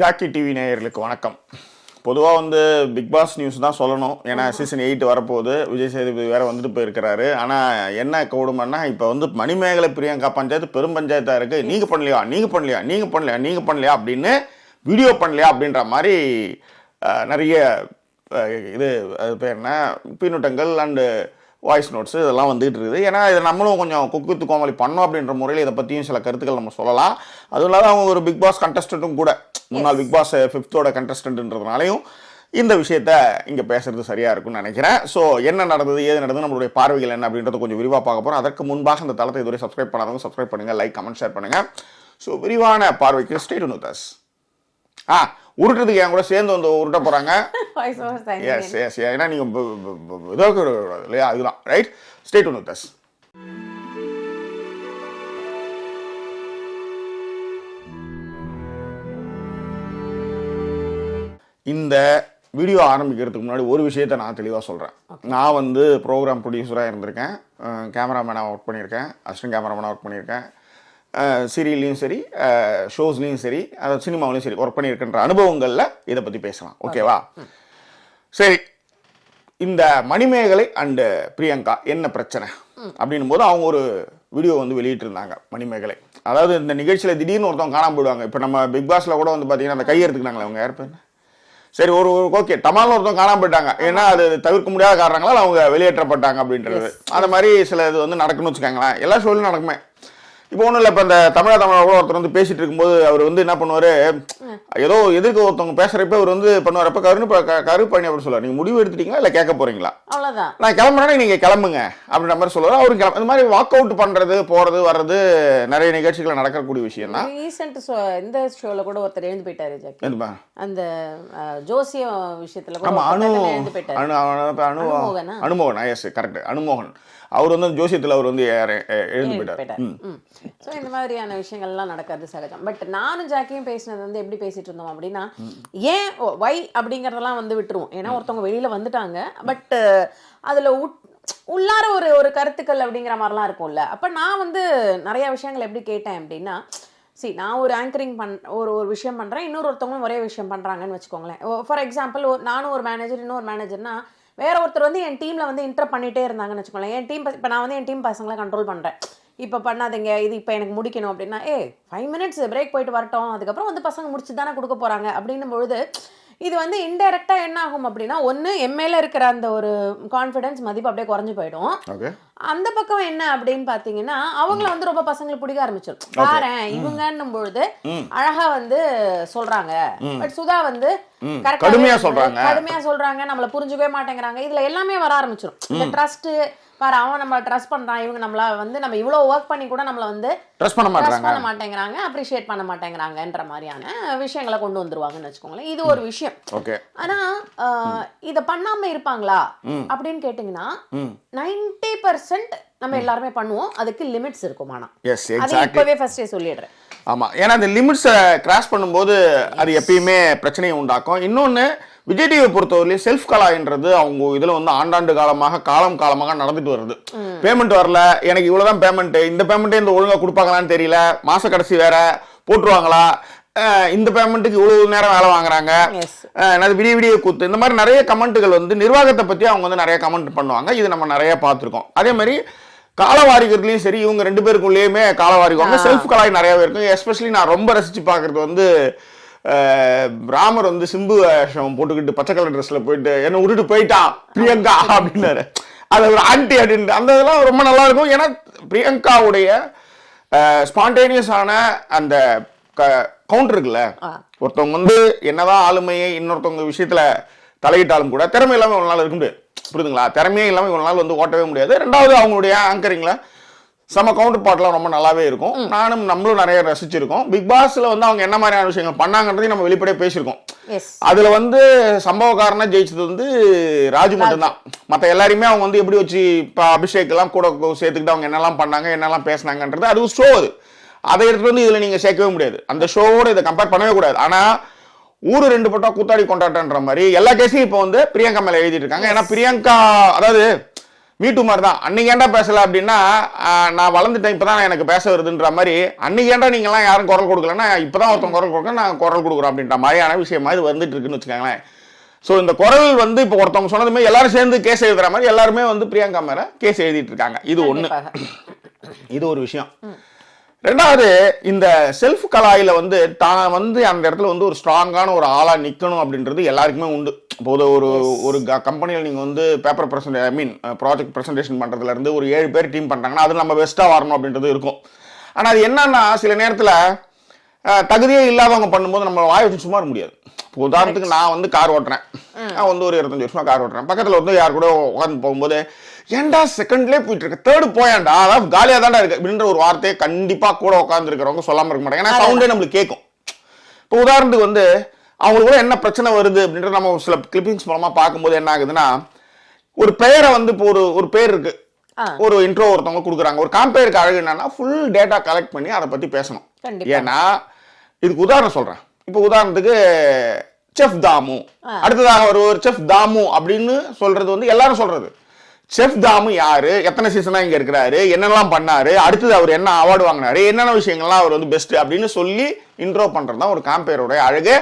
Jackie TV நேயர்களுக்கு வணக்கம். பொதுவாக வந்து பிக் பாஸ் நியூஸ் தான் சொல்லணும். ஏன்னா சீசன் எயிட் வரப்போகுது. விஜய் சேதுபதி வேற வந்துட்டு போயிருக்கிறாரு. ஆனால் என்ன கூடுமன்னா இப்போ வந்து மணிமேகலை பிரியங்கா பஞ்சாயத்து பெரும் பஞ்சாயத்தாக இருக்குது நீங்கள் பண்ணலையா? நீங்கள் பண்ணலையா? நீங்கள் பண்ணலையா? நீங்கள் பண்ணலையா? அப்படின்னு வீடியோ பண்ணலையா? அப்படின்ற மாதிரி நிறைய இது அது பேர் என்ன? பின்னூட்டங்கள் அண்டு வாய்ஸ் நோட்ஸ் இதெல்லாம் வந்துகிட்டு இருக்குது. ஏன்னா இதை நம்மளும் கொஞ்சம் குக்கு கோமாளி பண்ணோம் அப்படின்ற முறையில் இதை பற்றியும் சில கருத்துக்கள் நம்ம சொல்லலாம். அதுவும் இல்லாத அவங்க ஒரு பிக் பாஸ் கண்டஸ்டண்ட்டும் கூட. முன்னாள் பிக் பாஸ் ஃபிஃப்த்தோட கண்டஸ்டன்ட்ன்றதுனாலையும் இந்த விஷயத்த இங்கே பேசுறது சரியாக இருக்கும்னு நினைக்கிறேன் ஸோ என்ன நடந்தது ஏது நடந்தது நம்மளுடைய பார்வைகள் என்ன அப்படின்றத கொஞ்சம் விரிவாக பார்க்க போகிறோம் அதற்கு முன்பாக இந்த தளத்தை இதுவரை சப்ஸ்கிரைப் பண்ணாதவங்க சப்ஸ்கிரைப் பண்ணுங்கள் லைக் கமெண்ட் ஷேர் பண்ணுங்கள் ஸோ விரிவான பார்வைக்கு ஸ்டேட் வித் அஸ் ஆ உருட்டுறதுக்கு என் கூட சேர்ந்து வந்து உருட்ட போகிறாங்க எஸ் எஸ் ஏன்னா நீங்கள் இதாக இல்லையா அதுதான் ரைட் ஸ்டேட் ஒன் இந்த வீடியோ ஆரம்பிக்கிறதுக்கு முன்னாடி ஒரு விஷயத்தை நான் தெளிவாக சொல்கிறேன் நான் வந்து ப்ரோக்ராம் ப்ரொடியூசராக இருந்திருக்கேன். கேமராமேனாக ஒர்க் பண்ணியிருக்கேன். அசிஸ்டன்ட் கேமராமேனாக ஒர்க் பண்ணியிருக்கேன். சீரியல்லையும் சரி ஷோஸ்லேயும் சரி அதாவது சினிமாவிலையும் சரி ஒர்க் பண்ணியிருக்கின்ற அனுபவங்களில் இதை பற்றி பேசலாம். ஓகேவா சரி. இந்த மணிமேகலை அண்டு பிரியங்கா என்ன பிரச்சனை? அப்படின்னும் போது அவங்க ஒரு வீடியோ வந்து வெளியிட்டிருந்தாங்க மணிமேகலை. அதாவது இந்த நிகழ்ச்சியில் திடீர்னு ஒருத்தவங்க காணாம போயிடுவாங்க. இப்போ நம்ம பிக் பாஸ்ல கூட வந்து பார்த்தீங்கன்னா அந்த கையை எடுத்துக்கினாங்களே அவங்க யார் பேர்? சரி ஒரு ஓகே டமால்னு ஒருத்தவங்க காணாம போயிட்டாங்க. ஏன்னா அது தவிர்க்க முடியாத காரணங்களால் அவங்க வெளியேற்றப்பட்டாங்க அப்படின்றது. அந்த மாதிரி சில இது வந்து நடக்குன்னு வச்சுக்கோங்களேன். எல்லா ஷோலையும் நடக்குமே. இப்போ ஒன்றும் இல்லை இப்போ இந்த தமிழா தமிழா கூட ஒருத்தர் வந்து பேசிட்டு இருக்கும்போது அவர் வந்து என்ன பண்ணுவார்? ஏதோ எதிர்க்க ஒருத்தவங்க பேசுறப்ப அவர் வந்து பண்ணுவார்? அப்போ கருணு கருப்பணி அப்படின்னு சொல்லுவார். நீங்கள் முடிவு எடுத்துட்டீங்களா இல்லை கேட்க போறீங்களா? அவ்வளவுதான். நான் கிளம்புறேன்னா நீங்க கிளம்புங்க அப்படின்ற மாதிரி சொல்லுவார். அவரும் கிளம்ப இந்த மாதிரி வாக் அவுட் பண்றது போறது வர்றது நிறைய நிகழ்ச்சிகள் நடக்கக்கூடிய விஷயம் தான் ரீசெண்ட் இந்த ஷோல கூட ஒருத்தர் எழுந்து போயிட்டாரு அந்த ஜோசியம் விஷயத்துல கூட ஆமா அனு ஒருத்தர் எழுந்து போயிட்டாரு. அனு அவன- அனு அனுமோகனா? அனுமோகன்? Yes correct அனுமோகன். அவர் வந்து ஜோசியத்தில் அவர் வந்து எழுந்து போயிட்டாரு. ஸோ இந்த மாதிரியான விஷயங்கள்லாம் நடக்கிறது சகஜம். பட் நானும் ஜாக்கியும் பேசினது வந்து எப்படி பேசிட்டு இருந்தோம் அப்படின்னா ஏன் வை அப்படிங்கறதெல்லாம் வந்து விட்டுருவோம். ஏன்னா ஒருத்தவங்க வெளியில வந்துட்டாங்க. பட் அதுல உட் உள்ளார ஒரு ஒரு கருத்துக்கள் அப்படிங்கிற மாதிரிலாம் இருக்கும்ல. அப்ப நான் வந்து நிறைய விஷயங்கள் எப்படி கேட்டேன் அப்படின்னா சி நான் ஒரு ஆங்கரிங் பண் ஒரு ஒரு விஷயம் பண்ணுறேன் இன்னொரு ஒருத்தவங்களும் ஒரே விஷயம் பண்ணுறாங்கன்னு வச்சுக்கோங்களேன். ஃபார் எக்ஸாம்பிள் நானும் ஒரு மேனேஜர் இன்னொரு மேனேஜர்னா வேற ஒருத்தர் வந்து என் டீமில் வந்து இன்டர் பண்ணிகிட்டே இருந்தாங்கன்னு வச்சுக்கோங்களேன். என் டீம் இப்போ நான் வந்து என் டீம் பசங்களை கண்ட்ரோல் பண்ணுறேன் இப்போ பண்ணாதீங்க இது இப்போ எனக்கு முடிக்கணும் அப்படின்னா ஏ ஃபைவ் மினிட்ஸ் பிரேக் போயிட்டு வரட்டும். அதுக்கப்புறம் வந்து பசங்க முடிச்சு தானே கொடுக்க போகிறாங்க அப்படின்னும் பொழுது இது வந்து இன்டெரக்டாக என்ன ஆகும் அப்படின்னா ஒன்று எம்ஏல இருக்கிற அந்த ஒரு கான்ஃபிடன்ஸ் மதிப்பு அப்படியே குறைஞ்சு போயிடும். அந்த பக்கம் என்ன அப்படின்னு பாத்தீங்கன்னா அவங்கள வந்து ரொம்ப பசங்களுக்கு பிடிக்க ஆரம்பிச்சிடும் பாரேன் இவங்கன்னும் பொழுது அழகா வந்து சொல்றாங்க. பட் சுதா வந்து கடுமையா சொல்றாங்க. கடுமையா சொல்றாங்க நம்மள புரிஞ்சுக்கவே மாட்டேங்கிறாங்க. இதுல எல்லாமே வர ஆரம்பிச்சிடும் இந்த ட்ரஸ்ட் பாரு அவன் நம்மள ட்ரஸ்ட் பண்றான் இவங்க நம்மள வந்து நம்ம இவ்வளவு ஒர்க் பண்ணி கூட நம்மள வந்து ட்ரெஸ் பண்ண ட்ரஸ்ட் மாட்டாங்க பண்ண மாட்டேங்கிறாங்க அப்ரிஷியேட் பண்ண மாட்டேங்கிறாங்கன்ற மாதிரியான விஷயங்களை கொண்டு வந்துருவாங்கன்னு வச்சுக்கோங்களேன். இது ஒரு விஷயம். ஓகே ஆனா ஆஹ், இத பண்ணாம இருப்பாங்களா? அப்படின்னு கேட்டீங்கன்னா நைன்டி பர்சன்ட் நம்ம எல்லாருமே பண்ணுவோம். அதுக்கு லிமிட்ஸ் இருக்கும் ஆனா. எஸ் அதை இப்பவே ஃபர்ஸ்டே சொல்லிடுறேன். ஆமா. ஏன்னா அந்த லிமிட்ஸை கிராஸ் பண்ணும்போது அது எப்பயுமே பிரச்சனையை உண்டாக்கும். இன்னொன்னு விஜய் டிவியை பொறுத்தவரையிலும் செல்ஃப் கலாயின்றது அவங்க இதுல வந்து ஆண்டாண்டு காலமாக காலம் காலமாக நடந்துட்டு வருது. பேமெண்ட் வரல. எனக்கு இவ்வளவுதான் பேமெண்ட் இந்த பேமெண்ட்டே இந்த ஒழுங்கா கொடுப்பாங்களான்னு தெரியல. மாச கடைசி வேற. போட்டுருவாங்களா? இந்த பேமெண்ட்டுக்கு இவ்வளவு நேரம் வேலை வாங்குறாங்க. என்னது விடிய விடிய கூத்து. இந்த மாதிரி நிறைய கமெண்ட்டுகள் வந்து நிர்வாகத்தை பற்றி அவங்க வந்து நிறைய கமெண்ட் பண்ணுவாங்க. இது நம்ம நிறைய பார்த்துருக்கோம். அதே மாதிரி காலவாரிக்கிறதுலையும் சரி இவங்க ரெண்டு பேருக்குள்ளேயுமே காலவாரிக்குவாங்க. செல்ஃப் கலாய் நிறையவே இருக்கும். எஸ்பெஷலி நான் ரொம்ப ரசிச்சு பார்க்கறது வந்து ராமர் வந்து சிம்பு வேஷம் போட்டுக்கிட்டு பச்சை கலர் ட்ரெஸ்ல போயிட்டு என்ன விட்டுட்டு போயிட்டான் பிரியங்கா அப்படின்னாரு. அது ஒரு ஆன்டி அப்படின்னு அந்த இதெல்லாம் ரொம்ப நல்லா இருக்கும். ஏன்னா பிரியங்காவுடைய ஸ்பான்டேனியஸான அந்த கவுண்டர் இருக்குல்ல. ஒருத்தவங்க வந்து என்னதான் ஆளுமையை இன்னொருத்தவங்க விஷயத்துல தலையிட்டாலும் கூட திறமை இல்லாம இவ்வளவு நாள் இருக்க முடியாது. புரியுதுங்களா? திறமையே இல்லாம இவ்வளவு நாள் வந்து ஓட்டவே முடியாது. ரெண்டாவது அவங்களுடைய ஆங்கரிங்ல செம கவுண்டர் பாட்லாம் ரொம்ப நல்லாவே இருக்கும். நானும் நம்மளும் நிறைய ரசிச்சிருக்கோம். பிக் பாஸ்ல வந்து அவங்க என்ன மாதிரியான விஷயங்கள் பண்ணாங்கன்றதையும் நம்ம வெளிப்படையா பேசியிருக்கோம். அதுல வந்து சம்பவக்காரனா ஜெயிச்சது வந்து ராஜு மட்டும்தான். மத்த எல்லாரையுமே அவங்க வந்து எப்படி வச்சு இப்போ அபிஷேக் எல்லாம் கூட சேர்த்துக்கிட்டு அவங்க என்னெல்லாம் பண்ணாங்க என்னெல்லாம் பேசினாங்கன்றது அது ஷோ அது. அதை எடுத்துட்டு வந்து இதுல நீங்க சேர்க்கவே முடியாது. அந்த ஷோவோட இதை கம்பேர் பண்ணவே கூடாது. ஆனா ஊரு ரெண்டு பட்டா கூத்தாடி கொண்டாட்டன்ற மாதிரி எல்லா கேஸையும் இப்போ வந்து பிரியங்கா மேல எழுதிட்டு இருக்காங்க. ஏன்னா பிரியங்கா அதாவது மீட்டு மாதிரி தான் அன்னைக்கு ஏன்டா பேசல அப்படின்னா நான் வளர்ந்துட்டேன் இப்பதான் எனக்கு பேச வருதுன்ற மாதிரி. அன்னைக்கு ஏன்டா நீங்களாம் யாரும் குரல் கொடுக்கலன்னா இப்பதான் ஒருத்தன் குரல் கொடுக்க நான் குரல் கொடுக்குறோம் அப்படின்ற மாதிரியான விஷயம் மாதிரி வந்துட்டு இருக்குன்னு வச்சுக்கோங்களேன். ஸோ இந்த குரல் வந்து இப்போ ஒருத்தவங்க சொன்னதுமே எல்லாரும் சேர்ந்து கேஸ் எழுதுற மாதிரி எல்லாருமே வந்து பிரியங்கா மேல கேஸ் எழுதிட்டு இருக்காங்க. இது கண்டிப்பாக. இது ஒரு விஷயம். ரெண்டாவது இந்த செல்ஃப் கலாயில வந்து தான் வந்து அந்த இடத்துல வந்து ஒரு ஸ்ட்ராங்கான ஒரு ஆளா நிக்கணும் அப்படின்றது எல்லாருக்குமே உண்டு. இப்போது ஒரு ஒரு கம்பெனியில் நீங்க வந்து paper present I mean project presentation பண்றதுல இருந்து ஒரு ஏழு பேர் டீம் பண்றாங்கன்னா அது நம்ம பெஸ்டா வரணும் அப்படின்றது இருக்கும். ஆனா அது என்னன்னா சில நேரத்துல தகுதியே இல்லாதவங்க பண்ணும்போது நம்ம வாய் வச்சு சும்மா முடியாது. இப்போ உதாரணத்துக்கு நான் வந்து கார் ஓட்டுறேன். நான் வந்து ஒரு இருபத்தஞ்சு வருஷமா கார் ஓட்டுறேன். பக்கத்துல வந்து யார் கூட உட்காந்து போகும்போது ஏன்டா செகண்ட்லேயே போயிட்டு இருக்க? தேர்டு போயாண்டா? அதாவது காலியா தான்டா இருக்கு? அப்படின்ற ஒரு வார்த்தையை கண்டிப்பா கூட உட்கார்ந்து இருக்கிறவங்க சொல்லாம இருக்க மாட்டாங்க. ஏன்னா சவுண்டே நம்மளுக்கு கேட்கும். இப்போ உதாரணத்துக்கு வந்து அவங்களுக்கு கூட என்ன பிரச்சனை வருது அப்படின்றத நம்ம சில கிளிப்பிங்ஸ் மூலமா பார்க்கும்போது என்ன ஆகுதுன்னா ஒரு பெயரை வந்து இப்போ ஒரு ஒரு பேர் இருக்கு. ஒரு இன்ட்ரோ ஒருத்தவங்க கொடுக்குறாங்க. ஒரு காம்பேருக்கு அழகு என்னன்னா ஃபுல் டேட்டா கலெக்ட் பண்ணி அதை பத்தி பேசணும். ஏன்னா இதுக்கு உதாரணம் சொல்றேன். இப்போ உதாரணத்துக்கு செஃப் தாமு. அடுத்ததாக ஒரு ஒரு செஃப் தாமு அப்படின்னு சொல்றது வந்து எல்லாரும் சொல்றது. செஃப் தாமு யாரு? எத்தனை சீசனா இங்க இருக்கிறாரு? என்னெல்லாம் பண்ணாரு? அடுத்தது அவர் என்ன அவார்டு வாங்கினாரு? என்னென்ன விஷயங்கள்லாம் அவர் வந்து பெஸ்ட் அப்படின்னு சொல்லி இன்ட்ரோ பண்றது தான் ஒரு காம்பேரோட அழகு.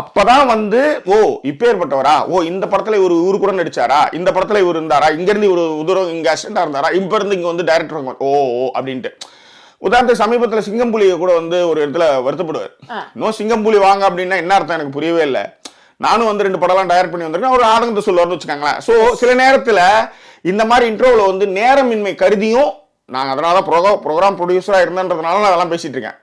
அப்பதான் வந்து ஓ இப்பேற்பட்டவரா ஓ இந்த படத்துல இவர் இவரு கூட நடிச்சாரா? இந்த படத்துல இவர் இருந்தாரா? இங்க இருந்து இவரு உதரம் இங்க அசிஸ்டண்டா இருந்தாரா? இப்ப இருந்து இங்க வந்து டைரக்டர் ஓ ஓ அப்படின்ட்டு. உதாரணத்துக்கு சமீபத்துல சிங்கம்புலியை கூட வந்து ஒரு இடத்துல வருத்தப்படுவார். இன்னும் சிங்கம்புலி வாங்க அப்படின்னா என்ன அர்த்தம்? எனக்கு புரியவே இல்லை. நானும் வந்து ரெண்டு படம்லாம் டைரக்ட் பண்ணி வந்திருக்கேன். ஒரு ஆதங்கத்தை சொல்லுவார்னு வச்சுக்கோங்களேன். ஸோ சில நேரத்துல இந்த மாதிரி இன்ட்ரோவில் வந்து நேரமின்மை கருதியும் நான் அதனால ப்ரோகா ப்ரோக்ராம் ப்ரொடியூசராக இருந்தேன்றதுனால நான் அதெல்லாம் பேசிட்டு இருக்கேன்.